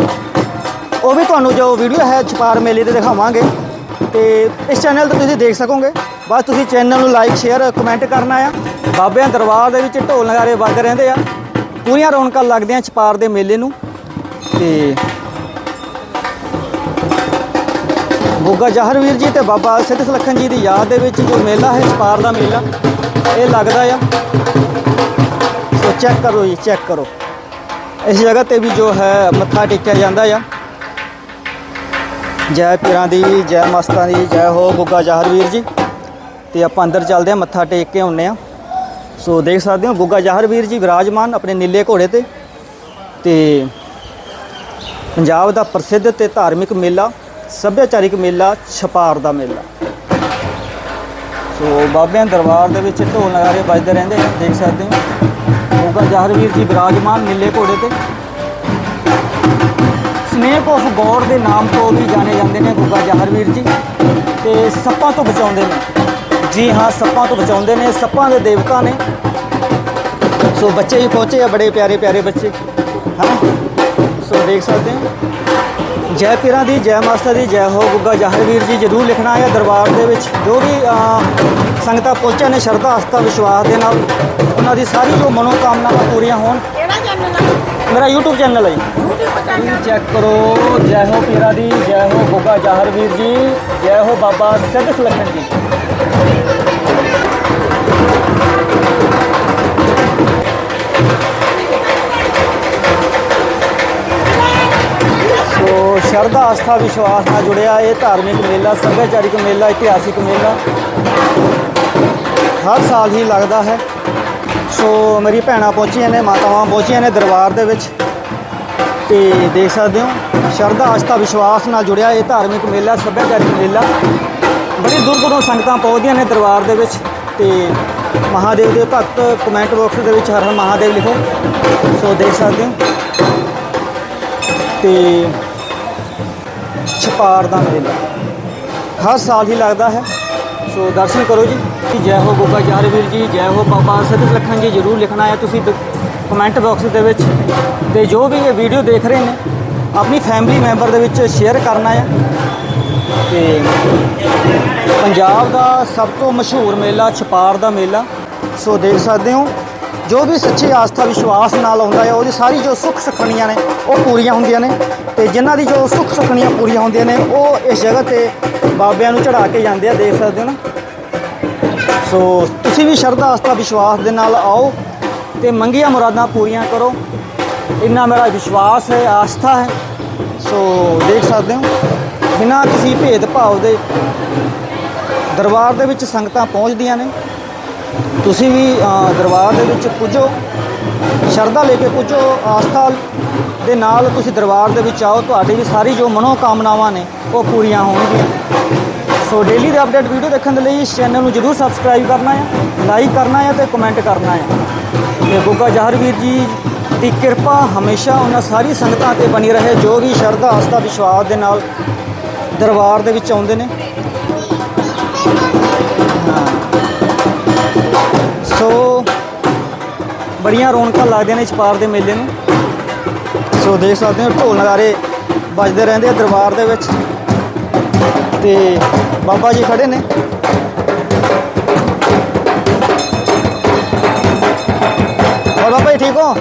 ਉਹ ਵੀ ਤੁਹਾਨੂੰ ਜੋ ਵੀਡੀਓ ਹੈ ਛਪਾਰ ਮੇਲੇ ਤੇ ਦਿਖਾਵਾਂਗੇ। ਤੇ ਇਸ ਚੈਨਲ ਤੇ ਤੁਸੀਂ ਦੇਖ ਸਕੋਗੇ। ਬਸ ਤੁਸੀਂ ਚੈਨਲ ਨੂੰ ਲਾਈਕ ਸ਼ੇਅਰ ਕਮੈਂਟ ਕਰਨਾ ਆ। ਬਾਬਿਆਂ ਦਰਬਾਰ ਦੇ ਵਿੱਚ ਢੋਲ ਨਗਾਰੇ ਵੱਜਦੇ ਰਹਿੰਦੇ ਆ। ਪੂਰੀਆਂ ਰੌਣਕਾਂ ਲੱਗਦੀਆਂ ਛਪਾਰ ਦੇ ਮੇਲੇ ਨੂੰ। ਤੇ ਗੋਗਾ ਜਹਰਵੀਰ ਜੀ ਤੇ ਬਾਬਾ ਸਿੱਧ ਸੁਲੱਖਣ ਜੀ ਦੀ ਯਾਦ ਦੇ ਵਿੱਚ ਜੋ ਮੇਲਾ ਹੈ, ਛਪਾਰ ਦਾ ਮੇਲਾ, ਇਹ ਲੱਗਦਾ ਆ। ਸੋ ਚੈੱਕ ਕਰੋ ਜੀ ਚੈੱਕ ਕਰੋ। ਇਸ ਜਗ੍ਹਾ ਤੇ ਵੀ ਜੋ ਹੈ, ਮੱਥਾ ਟੇਕਿਆ ਜਾਂਦਾ ਆ। ਜੈ ਪੀਰਾਂ ਦੀ, ਜੈ ਮਸਤਾਂ ਦੀ, ਜੈ ਹੋ ਗੁੱਗਾ ਜਹਰਵੀਰ ਜੀ। ਤੇ ਆਪਾਂ ਅੰਦਰ ਚੱਲਦੇ ਆ ਮੱਥਾ ਟੇਕ ਕੇ ਆਉਂਦੇ ਆ ਸੋ ਦੇਖ ਸਕਦੇ ਹੋ, ਗੁੱਗਾ ਜਹਰਵੀਰ ਜੀ ਵਿਰਾਜਮਾਨ ਆਪਣੇ ਨੀਲੇ ਘੋੜੇ ਤੇ। ਤੇ ਪੰਜਾਬ ਦਾ ਪ੍ਰਸਿੱਧ ਤੇ ਧਾਰਮਿਕ ਮੇਲਾ, ਸੱਭਿਆਚਾਰਿਕ ਮੇਲਾ, ਛਪਾਰ ਦਾ ਮੇਲਾ। ਸੋ ਬਾਬਿਆਂ ਦਰਬਾਰ ਦੇ ਵਿੱਚ ਢੋਲ ਨਗਾਰੇ ਵੱਜਦੇ ਰਹਿੰਦੇ ਨੇ, ਦੇਖ ਸਕਦੇ ਹੋ। ਗੁੱਗਾ ਜਹਰਵੀਰ ਜੀ ਵਿਰਾਜਮਾਨ ਨੀਲੇ ਘੋੜੇ ਤੇ। ਸਨੇਕ ਆਫ ਗੋਡ ਦੇ ਨਾਮ ਤੋਂ ਵੀ ਜਾਣੇ ਜਾਂਦੇ ਨੇ ਗੋਗਾ ਜਹਰਵੀਰ ਜੀ। ਤੇ ਸੱਪਾਂ ਤੋਂ ਬਚਾਉਂਦੇ ਨੇ। ਜੀ ਹਾਂ ਸੱਪਾਂ ਤੋਂ ਬਚਾਉਂਦੇ ਨੇ ਸੱਪਾਂ ਦੇ ਦੇਵਤਾ ਨੇ। ਸੋ ਬੱਚੇ ਵੀ ਪਹੁੰਚੇ ਆ ਬੜੇ ਪਿਆਰੇ ਪਿਆਰੇ ਬੱਚੇ। ਹਾਂ ਸੋ ਦੇਖ ਸਕਦੇ ਹੋ। ਜੈ ਪੀਰਾਂ ਦੀ ਜੈ ਮਾਸਟਰ ਦੀ ਜੈ ਹੋ ਗੁੱਗਾ ਜਹਰਵੀਰ ਜੀ ਜਰੂਰ ਲਿਖਣਾ ਹੈ ਦਰਬਾਰ ਦੇ ਵਿੱਚ। ਜੋ ਵੀ ਸੰਗਤਾਂ ਪਹੁੰਚੇ ਨੇ ਸ਼ਰਧਾ ਆਸਥਾ ਵਿਸ਼ਵਾਸ ਦੇ ਨਾਲ ਉਹਨਾਂ ਦੀ ਸਾਰੀ ਜੋ ਮਨੋਕਾਮਨਾਵਾਂ ਪੂਰੀਆਂ ਹੋਣ। ਕਿਹੜਾ ਚੈਨਲ ਹੈ ਮੇਰਾ YouTube ਚੈਨਲ ਹੈ ਚੈੱਕ ਕਰੋ। ਜੈ ਹੋ ਪੀਰਾ ਦੀ, ਜੈ ਹੋ ਗੁੱਗਾ ਜਹਰਵੀਰ ਜੀ, ਜੈ ਹੋ ਬਾਬਾ ਸਿੱਧ ਸੁਲੱਖਣ ਜੀ। ਸੋ ਸ਼ਰਧਾ, ਆਸਥਾ, ਵਿਸ਼ਵਾਸ ਨਾਲ ਜੁੜਿਆ ਇਹ ਧਾਰਮਿਕ ਮੇਲਾ, ਸੱਭਿਆਚਾਰਿਕ ਮੇਲਾ, ਇਤਿਹਾਸਿਕ ਮੇਲਾ। ਹਰ ਸਾਲ ਹੀ ਲੱਗਦਾ ਹੈ। ਸੋ ਮੇਰੀ ਭੈਣਾਂ ਪਹੁੰਚੀਆਂ ਨੇ, ਮਾਤਾਵਾਂ ਪਹੁੰਚੀਆਂ ਨੇ ਦਰਬਾਰ ਦੇ ਵਿੱਚ। ਤੇ ਦੇਖ ਸਕਦੇ ਹੋ, ਸ਼ਰਧਾ ਆਸਥਾ ਵਿਸ਼ਵਾਸ ਨਾਲ ਜੁੜਿਆ ਇਹ ਧਾਰਮਿਕ ਮੇਲਾ, ਸੱਭਿਆਚਾਰਕ ਮੇਲਾ। ਬੜੀ ਦੂਰ ਦੂਰੋਂ ਸੰਗਤਾਂ ਪਹੁੰਚਦੀਆਂ ਨੇ ਦਰਬਾਰ ਦੇ ਵਿੱਚ ਤੇ ਮਹਾਦੇਵ ਦੇ ਭਗਤ ਕਮੈਂਟ ਬਾਕਸ ਦੇ ਵਿੱਚ ਹਰ ਹਰ ਮਹਾਦੇਵ ਲਿਖੋ। ਸੋ ਦੇਖ ਸਕਦੇ ਹੋ। ਤੇ ਛਪਾਰ ਦਾ ਮੇਲਾ। ਹਰ ਸਾਲ ਹੀ ਲੱਗਦਾ ਹੈ। ਸੋ ਦਰਸ਼ਨ ਕਰੋ ਜੀ। ਜੈ ਹੋ ਗੋਗਾ ਜਹਰ ਵੀਰ ਜੀ, ਜੈ ਹੋ ਬਾਬਾ ਸਤਿ ਲਖਨ ਜੀ, ਜਰੂਰ ਲਿਖਣਾ ਹੈ। ਤੁਸੀਂ ਕਮੈਂਟ ਬਾਕਸ ਦੇ ਵਿੱਚ ਤੇ ਜੋ ਵੀ ਇਹ ਵੀਡੀਓ ਦੇਖ ਰਹੇ ਨੇ, ਆਪਣੀ ਫੈਮਿਲੀ ਮੈਂਬਰ ਦੇ ਵਿੱਚ ਸ਼ੇਅਰ ਕਰਨਾ ਹੈ ਤੇ ਪੰਜਾਬ ਦਾ ਸਭ ਤੋਂ ਮਸ਼ਹੂਰ ਮੇਲਾ ਛਪਾਰ ਦਾ ਮੇਲਾ। ਸੋ ਦੇਖ ਸਕਦੇ ਹੋ, ਜੋ ਵੀ ਸੱਚੀ ਆਸਥਾ ਵਿਸ਼ਵਾਸ ਨਾਲ ਹੁੰਦਾ ਹੈ ਉਹਦੀ ਸਾਰੀ ਜੋ ਸੁੱਖ ਸੁਖਣੀਆਂ ਨੇ, ਉਹ ਪੂਰੀਆਂ ਹੁੰਦੀਆਂ ਨੇ। ਤੇ ਜਿਨ੍ਹਾਂ ਦੀ ਜੋ ਸੁੱਖ ਸੁਖਣੀਆਂ ਪੂਰੀਆਂ ਹੁੰਦੀਆਂ ਨੇ, ਉਹ ਇਸ ਜਗ੍ਹਾ ਤੇ ਬਾਬਿਆਂ ਨੂੰ ਚੜਾ ਕੇ ਜਾਂਦੇ ਆ, ਦੇਖ ਸਕਦੇ ਹੋ ਨਾ। ਸੋ ਤੁਸੀਂ ਵੀ ਸ਼ਰਧਾ ਆਸਥਾ ਵਿਸ਼ਵਾਸ ਦੇ ਨਾਲ ਆਓ। ਤੇ ਮੰਗੀਆਂ ਮੁਰਾਦਾਂ ਪੂਰੀਆਂ ਕਰੋ। ਇੰਨਾ ਮੇਰਾ ਵਿਸ਼ਵਾਸ ਹੈ, ਆਸਥਾ ਹੈ। ਸੋ ਦੇਖ ਸਕਦੇ ਹੋ, ਬਿਨਾਂ ਕਿਸੇ ਭੇਦਭਾਵ ਦੇ ਦਰਬਾਰ ਦੇ ਵਿੱਚ ਸੰਗਤਾਂ ਪਹੁੰਚਦੀਆਂ ਨੇ। ਤੁਸੀਂ ਵੀ ਦਰਬਾਰ ਦੇ ਵਿੱਚ ਪੁੱਜੋ, ਸ਼ਰਧਾ ਲੈ ਕੇ ਪੁੱਜੋ, ਆਸਥਾ ਦੇ ਨਾਲ ਤੁਸੀਂ ਦਰਬਾਰ ਦੇ ਵਿੱਚ ਆਓ। ਤੁਹਾਡੀ ਵੀ ਸਾਰੀ ਜੋ ਮਨੋ ਕਾਮਨਾਵਾਂ ਨੇ, ਉਹ ਪੂਰੀਆਂ ਹੋਣਗੀਆਂ। ਸੋ ਡੇਲੀ ਦੇ ਅਪਡੇਟ ਵੀਡੀਓ ਦੇਖਣ ਦੇ ਲਈ ਇਸ ਚੈਨਲ ਨੂੰ ਜਰੂਰ ਸਬਸਕ੍ਰਾਈਬ ਕਰਨਾ ਹੈ ਲਾਈਕ ਕਰਨਾ ਹੈ ਤੇ ਕਮੈਂਟ ਕਰਨਾ ਹੈ ਤੇ ਗੁੱਗਾ ਜਹਰ ਵੀਰ ਜੀ ਦੀ ਕਿਰਪਾ ਹਮੇਸ਼ਾ ਉਹਨਾਂ ਸਾਰੀ ਸੰਗਤਾਂ ਤੇ ਬਣੀ ਰਹੇ, ਜੋ ਵੀ ਸ਼ਰਧਾ, ਆਸਥਾ, ਵਿਸ਼ਵਾਸ ਦੇ ਨਾਲ ਦਰਬਾਰ ਦੇ ਵਿੱਚ ਆਉਂਦੇ ਨੇ। ਸੋ, ਬੜੀਆਂ ਰੌਣਕਾਂ ਲੱਗਦੀਆਂ ਨੇ ਛਪਾਰ ਦੇ ਮੇਲੇ ਨੂੰ। ਸੋ ਦੇਖ ਸਕਦੇ ਹੋ, ਢੋਲ ਨਗਾਰੇ ਵੱਜਦੇ ਰਹਿੰਦੇ ਆ ਦਰਬਾਰ ਦੇ ਵਿੱਚ। ਤੇ ਬਾਬਾ ਜੀ ਖੜੇ ਨੇ। ਜੀ ਠੀਕ ਹੋ?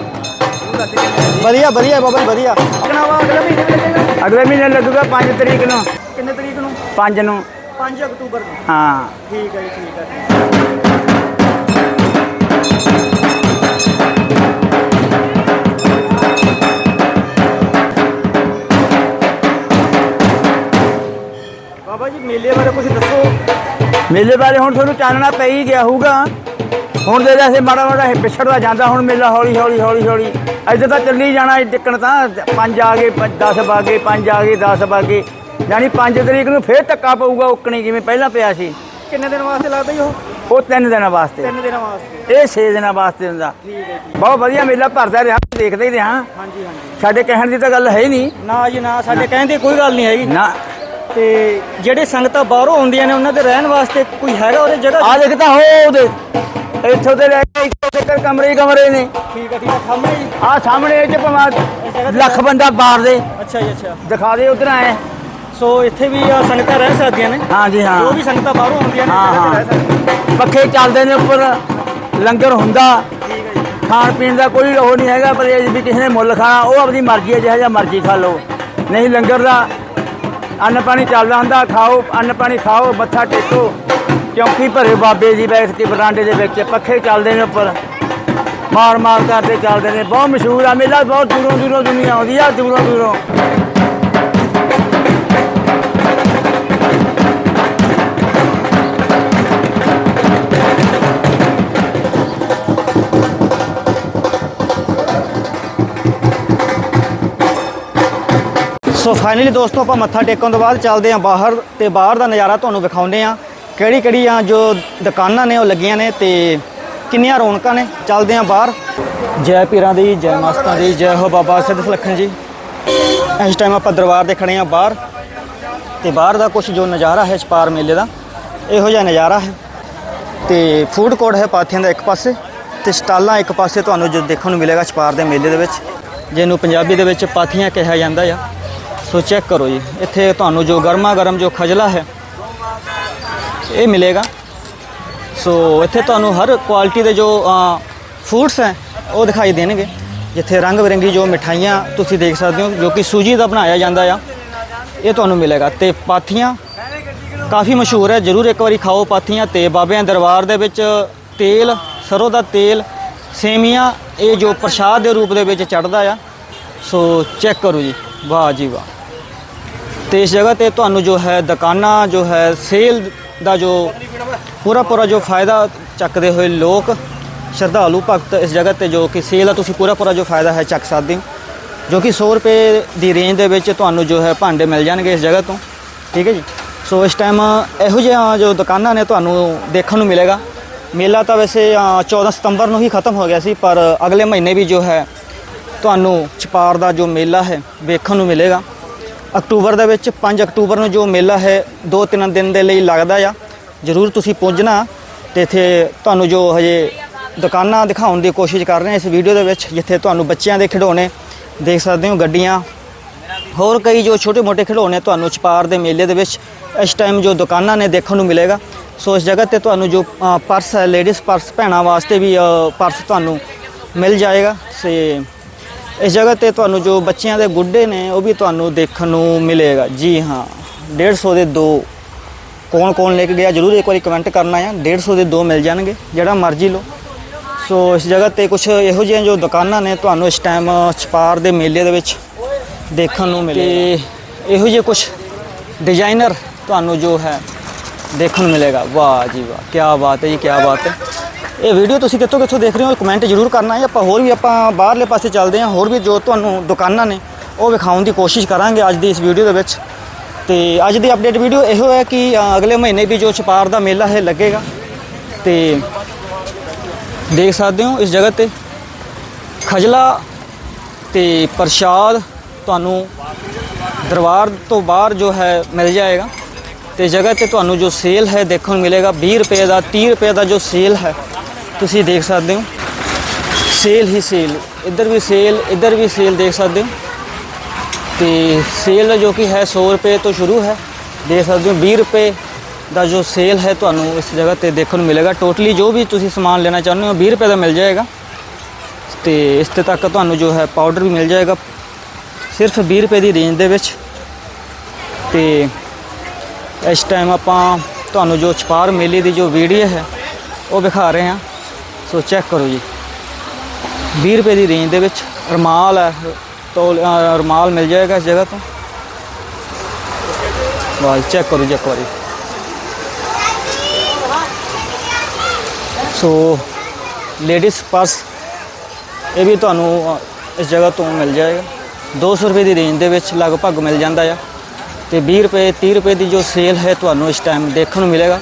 ਵਧੀਆ ਵਧੀਆ ਬਾਬਾ ਜੀ ਵਧੀਆ। ਕਿੰਨਾ ਵਾ ਅਗਲੇ ਮਹੀਨੇ ਵੀ ਲੱਗੇਗਾ? ਅਗਲੇ ਮਹੀਨੇ ਲੱਗੂਗਾ 5 ਤਰੀਕ ਨੂੰ। ਕਿੰਨੇ ਤਰੀਕ ਨੂੰ? 5 ਨੂੰ। 5 ਅਕਤੂਬਰ ਨੂੰ। ਹਾਂ। ਠੀਕ ਹੈ ਜੀ ਠੀਕ ਹੈ। ਬਾਬਾ ਜੀ ਮੇਲੇ ਬਾਰੇ ਕੁਝ ਦੱਸੋ। ਮੇਲੇ ਬਾਰੇ ਹੁਣ ਤੁਹਾਨੂੰ ਚਾਨਣਾ ਪੈ ਹੀ ਗਿਆ ਹੋਊਗਾ। ਹੁਣ ਦੇ ਜੈਸੇ ਮਾੜਾ ਮਾੜਾ ਇਹ ਪਿਛੜਦਾ ਜਾਂਦਾ ਹੁਣ ਮੇਲਾ ਹੌਲੀ ਹੌਲੀ ਹੌਲੀ ਹੌਲੀ। ਇੱਧਰ ਤਾਂ ਚੱਲੀ ਜਾਣਾ ਇਹ ਟਿਕਣ ਤਾਂ ਪੰਜ ਆ ਗਏ 10 ਬਾਗੇ ਪੰਜ ਆ ਗਏ 10 ਬਾਗੇ ਯਾਨੀ 5 ਤਰੀਕ ਨੂੰ ਫੇਰ ਧੱਕਾ ਪਊਗਾ ਉੱਕਣੀ ਜਿਵੇਂ ਪਹਿਲਾਂ ਪਿਆ ਸੀ। ਕਿੰਨੇ ਦਿਨ ਵਾਸਤੇ ਲੱਗਦਾ ਜੀ ਉਹ? ਉਹ ਤਿੰਨ ਦਿਨਾਂ ਵਾਸਤੇ। ਤਿੰਨ ਦਿਨਾਂ ਵਾਸਤੇ। ਇਹ 6 ਦਿਨਾਂ ਵਾਸਤੇ ਹੁੰਦਾ। ਠੀਕ ਹੈ ਜੀ। ਬਹੁਤ ਵਧੀਆ ਮੇਲਾ ਭਰਦਾ ਰਿਹਾ ਦੇਖਦੇ ਹੀ ਰਿਹਾ ਹਾਂਜੀ ਹਾਂਜੀ। ਸਾਡੇ ਕਹਿਣ ਦੀ ਤਾਂ ਗੱਲ ਹੈ ਹੀ ਨਹੀਂ। ਨਾ ਜੀ ਨਾ ਸਾਡੇ ਕਹਿੰਦੇ ਕੋਈ ਗੱਲ ਨਹੀਂ ਹੈਗੀ। ਨਾ। ਤੇ ਜਿਹੜੇ ਸੰਗਤਾਂ ਬਾਹਰੋਂ ਆਉਂਦੀਆਂ ਨੇ ਉਹਨਾਂ ਦੇ ਰਹਿਣ ਵਾਸਤੇ ਕੋਈ ਹੈਗਾ ਉਹਦੇ ਜਗ੍ਹਾ? ਆ ਦੇਖਦਾ ਹੋ ਉਹਦੇ। ਇੱਥੋਂ ਤੇ ਲੈ ਕੇ ਇੱਥੋਂ ਤੱਕ ਕਮਰੇ ਹੀ ਕਮਰੇ ਨੇ। ਠੀਕ ਹੈ ਸਾਹਮਣੇ ਜੀ ਆ ਸਾਹਮਣੇ ਇਹ ਚ ਭਾਵੇਂ ਲੱਖ ਬੰਦਾ ਬਾਹਰ ਦੇ। ਅੱਛਾ ਜੀ ਅੱਛਾ। ਦਿਖਾ ਦੇ ਉਧਰ ਆਏ। ਸੋ ਇੱਥੇ ਵੀ ਆ ਸੰਗਤਾਂ ਰਹਿ ਸਕਦੀਆਂ ਨੇ। ਹਾਂ ਜੀ ਹਾਂ। ਜੋ ਵੀ ਸੰਗਤਾਂ ਬਾਹਰੋਂ ਆਉਂਦੀਆਂ ਨੇ ਹਾਂ ਹਾਂ। ਪੱਖੇ ਚੱਲਦੇ ਨੇ ਉੱਪਰ। ਲੰਗਰ ਹੁੰਦਾ। ਠੀਕ ਹੈ ਜੀ। ਖਾਣ ਪੀਣ ਦਾ ਕੋਈ ਉਹ ਨਹੀਂ ਹੈਗਾ ਪਰ ਇਹ ਵੀ ਕਿਸੇ ਨੇ ਮੁੱਲ ਖਾਣਾ ਉਹ ਆਪਣੀ ਮਰਜ਼ੀ ਹੈ ਜਿਹੋ ਜਿਹਾ ਮਰਜ਼ੀ ਖਾ ਲਓ। ਨਹੀਂ ਲੰਗਰ ਦਾ ਅੰਨ ਪਾਣੀ ਚੱਲਦਾ ਹੁੰਦਾ ਖਾਓ ਅੰਨ ਪਾਣੀ ਖਾਓ ਮੱਥਾ ਟੇਕੋ। ਚੌਂਕੀ ਭਰੇ ਬਾਬੇ ਦੀ ਬੈਠ ਬਰਾਂਡੇ ਦੇ ਵਿੱਚ ਪੱਖੇ ਚੱਲਦੇ ਨੇ ਉੱਪਰ। ਮਾਰ ਮਾਰ ਕਰਦੇ ਚੱਲਦੇ ਨੇ। ਬਹੁਤ ਮਸ਼ਹੂਰ ਆ। ਮੇਲਾ ਬਹੁਤ ਦੂਰੋਂ ਦੂਰੋਂ ਦੁਨੀਆ ਆਉਂਦੀ ਆ, ਦੂਰੋਂ ਦੂਰੋਂ। ਸੋ ਫਾਈਨਲੀ ਦੋਸਤੋ, ਆਪਾਂ ਮੱਥਾ ਟੇਕਣ ਤੋਂ ਬਾਅਦ ਚੱਲਦੇ ਆਂ ਬਾਹਰ ਤੇ ਬਾਹਰ ਦਾ ਨਜ਼ਾਰਾ ਤੁਹਾਨੂੰ ਵਿਖਾਉਂਦੇ ਆਂ ਕਿਹੜੀ ਕਿਹੜੀਆਂ ਜੋ ਦੁਕਾਨਾਂ ਨੇ ਉਹ ਲੱਗੀਆਂ ਨੇ ਤੇ ਕਿੰਨੀਆਂ ਰੌਣਕਾਂ ਨੇ? ਚੱਲਦੇ ਆਂ ਬਾਹਰ। ਜੈ ਪੀਰਾਂ ਦੀ, ਜੈ ਮਸਤਾਂ ਦੀ, ਜੈ ਹੋ ਬਾਬਾ ਸਿੱਧ ਲਖਨ ਜੀ। ਇਸ ਟਾਈਮ ਆਪਾਂ ਦਰਬਾਰ ਦੇ ਖੜੇ ਆਂ ਬਾਹਰ ਤੇ ਬਾਹਰ ਦਾ ਕੁਝ ਜੋ ਨਜ਼ਾਰਾ ਹੈ ਛਪਾਰ ਮੇਲੇ ਦਾ, ਇਹੋ ਜਿਹਾ ਨਜ਼ਾਰਾ ਹੈ। ਤੇ ਫੂਡ ਕੋਰਟ ਹੈ ਪਾਥੀਆਂ ਦਾ ਇੱਕ ਪਾਸੇ ਤੇ ਸਟਾਲਾਂ ਇੱਕ ਪਾਸੇ ਤੁਹਾਨੂੰ ਜੋ ਦੇਖਣ ਨੂੰ ਮਿਲੇਗਾ ਛਪਾਰ ਦੇ ਮੇਲੇ ਦੇ ਵਿੱਚ, ਜਿਹਨੂੰ ਪੰਜਾਬੀ ਦੇ ਵਿੱਚ ਪਾਥੀਆਂ ਕਿਹਾ ਜਾਂਦਾ ਆ। ਸੋ ਚੈੱਕ ਕਰੋ ਜੀ, ਇੱਥੇ ਤੁਹਾਨੂੰ ਜੋ ਗਰਮਾ ਗਰਮ ਜੋ ਖਜਲਾ ਹੈ ਇਹ ਮਿਲੇਗਾ। ਸੋ ਇੱਥੇ ਤੁਹਾਨੂੰ ਹਰ ਕੁਆਲਿਟੀ ਦੇ ਜੋ ਫੂਡਸ ਹੈ, ਉਹ ਦਿਖਾਈ ਦੇਣਗੇ। ਜਿੱਥੇ ਰੰਗ ਬਿਰੰਗੀ ਜੋ ਮਿਠਾਈਆਂ ਤੁਸੀਂ ਦੇਖ ਸਕਦੇ ਹੋ, ਜੋ ਕਿ ਸੂਜੀ ਦਾ ਬਣਾਇਆ ਜਾਂਦਾ ਆ, ਇਹ ਤੁਹਾਨੂੰ ਮਿਲੇਗਾ। ਤੇ ਪਾਥੀਆਂ ਕਾਫੀ ਮਸ਼ਹੂਰ ਹੈ, ਜਰੂਰ ਇੱਕ ਵਾਰੀ ਖਾਓ ਪਾਥੀਆਂ। ਤੇ ਬਾਬਿਆਂ ਦਰਬਾਰ ਦੇ ਵਿੱਚ ਤੇਲ, ਸਰੋਂ ਦਾ ਤੇਲ, ਸੇਮੀਆਂ, ਇਹ ਜੋ ਪ੍ਰਸ਼ਾਦ ਦੇ ਰੂਪ ਦੇ ਵਿੱਚ ਚੜਦਾ ਆ। ਸੋ ਚੈੱਕ ਕਰੋ ਜੀ। ਵਾਹ ਜੀ ਵਾਹ। ਤੇ ਇਸ ਜਗ੍ਹਾ ਤੇ ਤੁਹਾਨੂੰ ਜੋ ਹੈ ਦੁਕਾਨਾਂ, ਜੋ ਹੈ ਸੇਲ ਦਾ ਜੋ ਪੂਰਾ ਪੂਰਾ ਜੋ ਫਾਇਦਾ ਚੱਕਦੇ ਹੋਏ ਲੋਕ ਸ਼ਰਧਾਲੂ ਭਗਤ ਇਸ ਜਗ੍ਹਾ ਤੇ ਜੋ ਕਿ ਸੇਲ ਦਾ ਤੁਸੀਂ ਪੂਰਾ ਪੂਰਾ ਜੋ ਫਾਇਦਾ ਹੈ ਚੱਕ ਸਕਦੇ ਹੋ। ਜੋ ਕਿ 100 ਰੁਪਏ ਦੀ ਰੇਂਜ ਦੇ ਵਿੱਚ ਤੁਹਾਨੂੰ ਜੋ ਹੈ ਭਾਂਡੇ ਮਿਲ ਜਾਣਗੇ ਇਸ ਜਗ੍ਹਾ ਤੋਂ। ਠੀਕ ਹੈ ਜੀ? ਸੋ ਇਸ ਟਾਈਮ ਇਹੋ ਜਿਹੀਆਂ ਜੋ ਦੁਕਾਨਾਂ ਨੇ ਤੁਹਾਨੂੰ ਦੇਖਣ ਨੂੰ ਮਿਲੇਗਾ। ਮੇਲਾ ਤਾਂ ਵੈਸੇ ਅ, 14 ਸਤੰਬਰ ਨੂੰ ਹੀ ਖਤਮ ਹੋ ਗਿਆ ਸੀ ਪਰ ਅਗਲੇ ਮਹੀਨੇ ਵੀ ਜੋ ਹੈ ਤੁਹਾਨੂੰ ਛਪਾਰ ਦਾ ਜੋ ਮੇਲਾ ਹੈ ਵੇਖਣ ਨੂੰ ਮਿਲੇਗਾ। ਅਕਤੂਬਰ ਦੇ ਵਿੱਚ 5 ਅਕਤੂਬਰ ਨੂੰ ਜੋ ਮੇਲਾ ਹੈ 2-3 ਦਿਨ ਦੇ ਲਈ ਲੱਗਦਾ ਆ। ਜ਼ਰੂਰ ਤੁਸੀਂ ਪਹੁੰਚਣਾ ਤੇ ਇੱਥੇ ਤੁਹਾਨੂੰ ਜੋ ਹਜੇ ਦੁਕਾਨਾਂ ਦਿਖਾਉਣ ਦੀ ਕੋਸ਼ਿਸ਼ ਕਰ ਰਹੇ ਹਾਂ ਇਸ ਵੀਡੀਓ ਦੇ ਵਿੱਚ, ਜਿੱਥੇ ਤੁਹਾਨੂੰ ਬੱਚਿਆਂ ਦੇ ਖਿਡੌਣੇ ਦੇਖ ਸਕਦੇ ਹੋ, ਗੱਡੀਆਂ। ਹੋਰ ਕਈ ਜੋ ਛੋਟੇ-ਮੋਟੇ ਖਿਡੌਣੇ ਤੁਹਾਨੂੰ ਛਪਾਰ ਦੇ ਮੇਲੇ ਦੇ ਵਿੱਚ ਇਸ ਟਾਈਮ ਜੋ ਦੁਕਾਨਾਂ ਨੇ ਦੇਖਣ ਨੂੰ ਮਿਲੇਗਾ। ਸੋ ਇਸ ਜਗ੍ਹਾ ਤੇ ਤੁਹਾਨੂੰ ਜੋ ਪਰਸ ਹੈ ਲੇਡੀਜ਼ ਪਰਸ, ਭੈਣਾਂ ਵਾਸਤੇ ਵੀ ਪਰਸ ਤੁਹਾਨੂੰ ਮਿਲ ਜਾਏਗਾ। ਤੇ ਇਸ ਜਗ੍ਹਾ ਤੇ ਤੁਹਾਨੂੰ ਜੋ ਬੱਚਿਆਂ ਦੇ ਗੁੱਡੇ ਨੇ, ਉਹ ਵੀ ਤੁਹਾਨੂੰ ਦੇਖਣ ਨੂੰ ਮਿਲੇਗਾ। ਜੀ ਹਾਂ 150 ਦੇ ਦੋ। ਕੌਣ ਕੌਣ ਲੈ ਕੇ ਗਿਆ? ਜਰੂਰ ਇੱਕ ਵਾਰੀ ਕਮੈਂਟ ਕਰਨਾ ਆ 150 ਦੇ ਦੋ ਮਿਲ ਜਾਣਗੇ, ਜਿਹੜਾ ਮਰਜ਼ੀ ਲਓ। ਸੋ ਇਸ ਜਗ੍ਹਾ ਤੇ ਕੁਝ ਇਹੋ ਜਿਹੀਆਂ ਜੋ ਦੁਕਾਨਾਂ ਨੇ, ਤੁਹਾਨੂੰ ਇਸ ਟਾਈਮ ਛਪਾਰ ਦੇ ਮੇਲੇ ਦੇ ਵਿੱਚ ਦੇਖਣ ਨੂੰ ਮਿਲੇ ਇਹੋ ਜਿਹੇ ਕੁਝ ਡਿਜ਼ਾਈਨਰ ਤੁਹਾਨੂੰ ਜੋ ਹੈ ਦੇਖਣ ਨੂੰ ਮਿਲੇਗਾ। ਵਾਹ ਜੀ ਵਾਹ ਕੀ ਬਾਤ ਹੈ ਜੀ ਕੀ ਬਾਤ ਹੈ। ਇਹ ਵੀਡੀਓ ਤੁਸੀਂ ਕਿੱਥੋਂ ਕਿੱਥੋਂ ਦੇਖ ਰਹੇ ਹੋ? ਕਮੈਂਟ ਜ਼ਰੂਰ ਕਰਨਾ ਹੈ ਆਪਾਂ ਹੋਰ ਵੀ ਆਪਾਂ ਬਾਹਰਲੇ ਪਾਸੇ ਚੱਲਦੇ ਹਾਂ। ਹੋਰ ਵੀ ਜੋ ਤੁਹਾਨੂੰ ਦੁਕਾਨਾਂ ਨੇ, ਉਹ ਵਿਖਾਉਣ ਦੀ ਕੋਸ਼ਿਸ਼ ਕਰਾਂਗੇ ਅੱਜ ਦੀ ਇਸ ਵੀਡੀਓ ਦੇ ਵਿੱਚ। ਤੇ ਅੱਜ ਦੀ ਅਪਡੇਟ ਵੀਡੀਓ ਇਹੋ ਹੈ ਕਿ ਅਗਲੇ ਮਹੀਨੇ ਵੀ ਜੋ ਛਪਾਰ ਦਾ ਮੇਲਾ ਹੈ ਲੱਗੇਗਾ। ਤੇ ਦੇਖ ਸਕਦੇ ਹੋ ਇਸ ਜਗ੍ਹਾ ਤੇ ਖਜਲਾ ਤੇ ਪ੍ਰਸ਼ਾਦ ਤੁਹਾਨੂੰ ਦਰਬਾਰ ਤੋਂ ਬਾਹਰ ਜੋ ਹੈ ਮਿਲ ਜਾਏਗਾ। ਤੇ ਜਗ੍ਹਾ ਤੇ ਤੁਹਾਨੂੰ ਜੋ ਸੇਲ ਹੈ ਦੇਖਣ ਨੂੰ ਮਿਲੇਗਾ। 20 ਰੁਪਏ ਦਾ 30 ਰੁਪਏ ਦਾ ਜੋ ਸੇਲ ਹੈ ਤੁਸੀਂ ਦੇਖ ਸਕਦੇ ਹੋ। ਸੇਲ ਹੀ ਸੇਲ। ਇੱਧਰ ਵੀ ਸੇਲ, ਇੱਧਰ ਵੀ ਸੇਲ ਦੇਖ ਸਕਦੇ ਹੋ। ਤੇ ਸੇਲ ਜੋ ਕਿ ਹੈ 100 ਰੁਪਏ ਤੋਂ ਸ਼ੁਰੂ ਹੈ। ਦੇਖ ਸਕਦੇ ਹੋ 20 ਰੁਪਏ ਦਾ ਜੋ ਸੇਲ ਹੈ ਤੁਹਾਨੂੰ ਇਸ ਜਗ੍ਹਾ ਤੇ ਦੇਖਣ ਨੂੰ ਮਿਲੇਗਾ। ਟੋਟਲੀ ਜੋ ਵੀ ਤੁਸੀਂ ਸਮਾਨ ਲੈਣਾ ਚਾਹੁੰਦੇ ਹੋ 20 ਰੁਪਏ ਦਾ ਮਿਲ ਜਾਏਗਾ। ਤੇ ਇਸ ਤੇ ਤੱਕ ਤੁਹਾਨੂੰ ਜੋ ਹੈ ਪਾਊਡਰ ਵੀ ਮਿਲ ਜਾਏਗਾ। ਸਿਰਫ 20 ਰੁਪਏ ਦੀ ਰੇਂਜ ਦੇ ਵਿੱਚ। ਤੇ ਇਸ ਟਾਈਮ ਆਪਾਂ ਤੁਹਾਨੂੰ ਜੋ ਛਪਾਰ ਮੇਲੇ ਦੀ ਜੋ ਵੀਡੀਓ ਹੈ, ਉਹ ਵਿਖਾ ਰਹੇ ਹਾਂ। ਸੋ ਚੈੱਕ ਕਰੋ ਜੀ। 20 ਰੁਪਏ ਦੀ ਰੇਂਜ ਦੇ ਵਿੱਚ ਰਮਾਲ ਹੈ। ਤੋਲ ਅ, ਰੁਮਾਲ ਮਿਲ ਜਾਏਗਾ ਇਸ ਜਗ੍ਹਾ ਤੋਂ। ਵਾਹ ਚੈੱਕ ਕਰੋ ਜੀ ਇੱਕ ਵਾਰੀ। ਸੋ ਲੇਡੀਜ਼ ਪਰਸ ਇਹ ਵੀ ਤੁਹਾਨੂੰ ਇਸ ਜਗ੍ਹਾ ਤੋਂ ਮਿਲ ਜਾਏਗਾ। 200 ਰੁਪਏ ਦੀ ਰੇਂਜ ਦੇ ਵਿੱਚ ਲਗਭਗ ਮਿਲ ਜਾਂਦਾ ਆ। ਤੇ 20 ਰੁਪਏ 30 ਰੁਪਏ ਦੀ ਜੋ ਸੇਲ ਹੈ ਤੁਹਾਨੂੰ ਇਸ ਟਾਈਮ ਦੇਖਣ ਨੂੰ ਮਿਲੇਗਾ।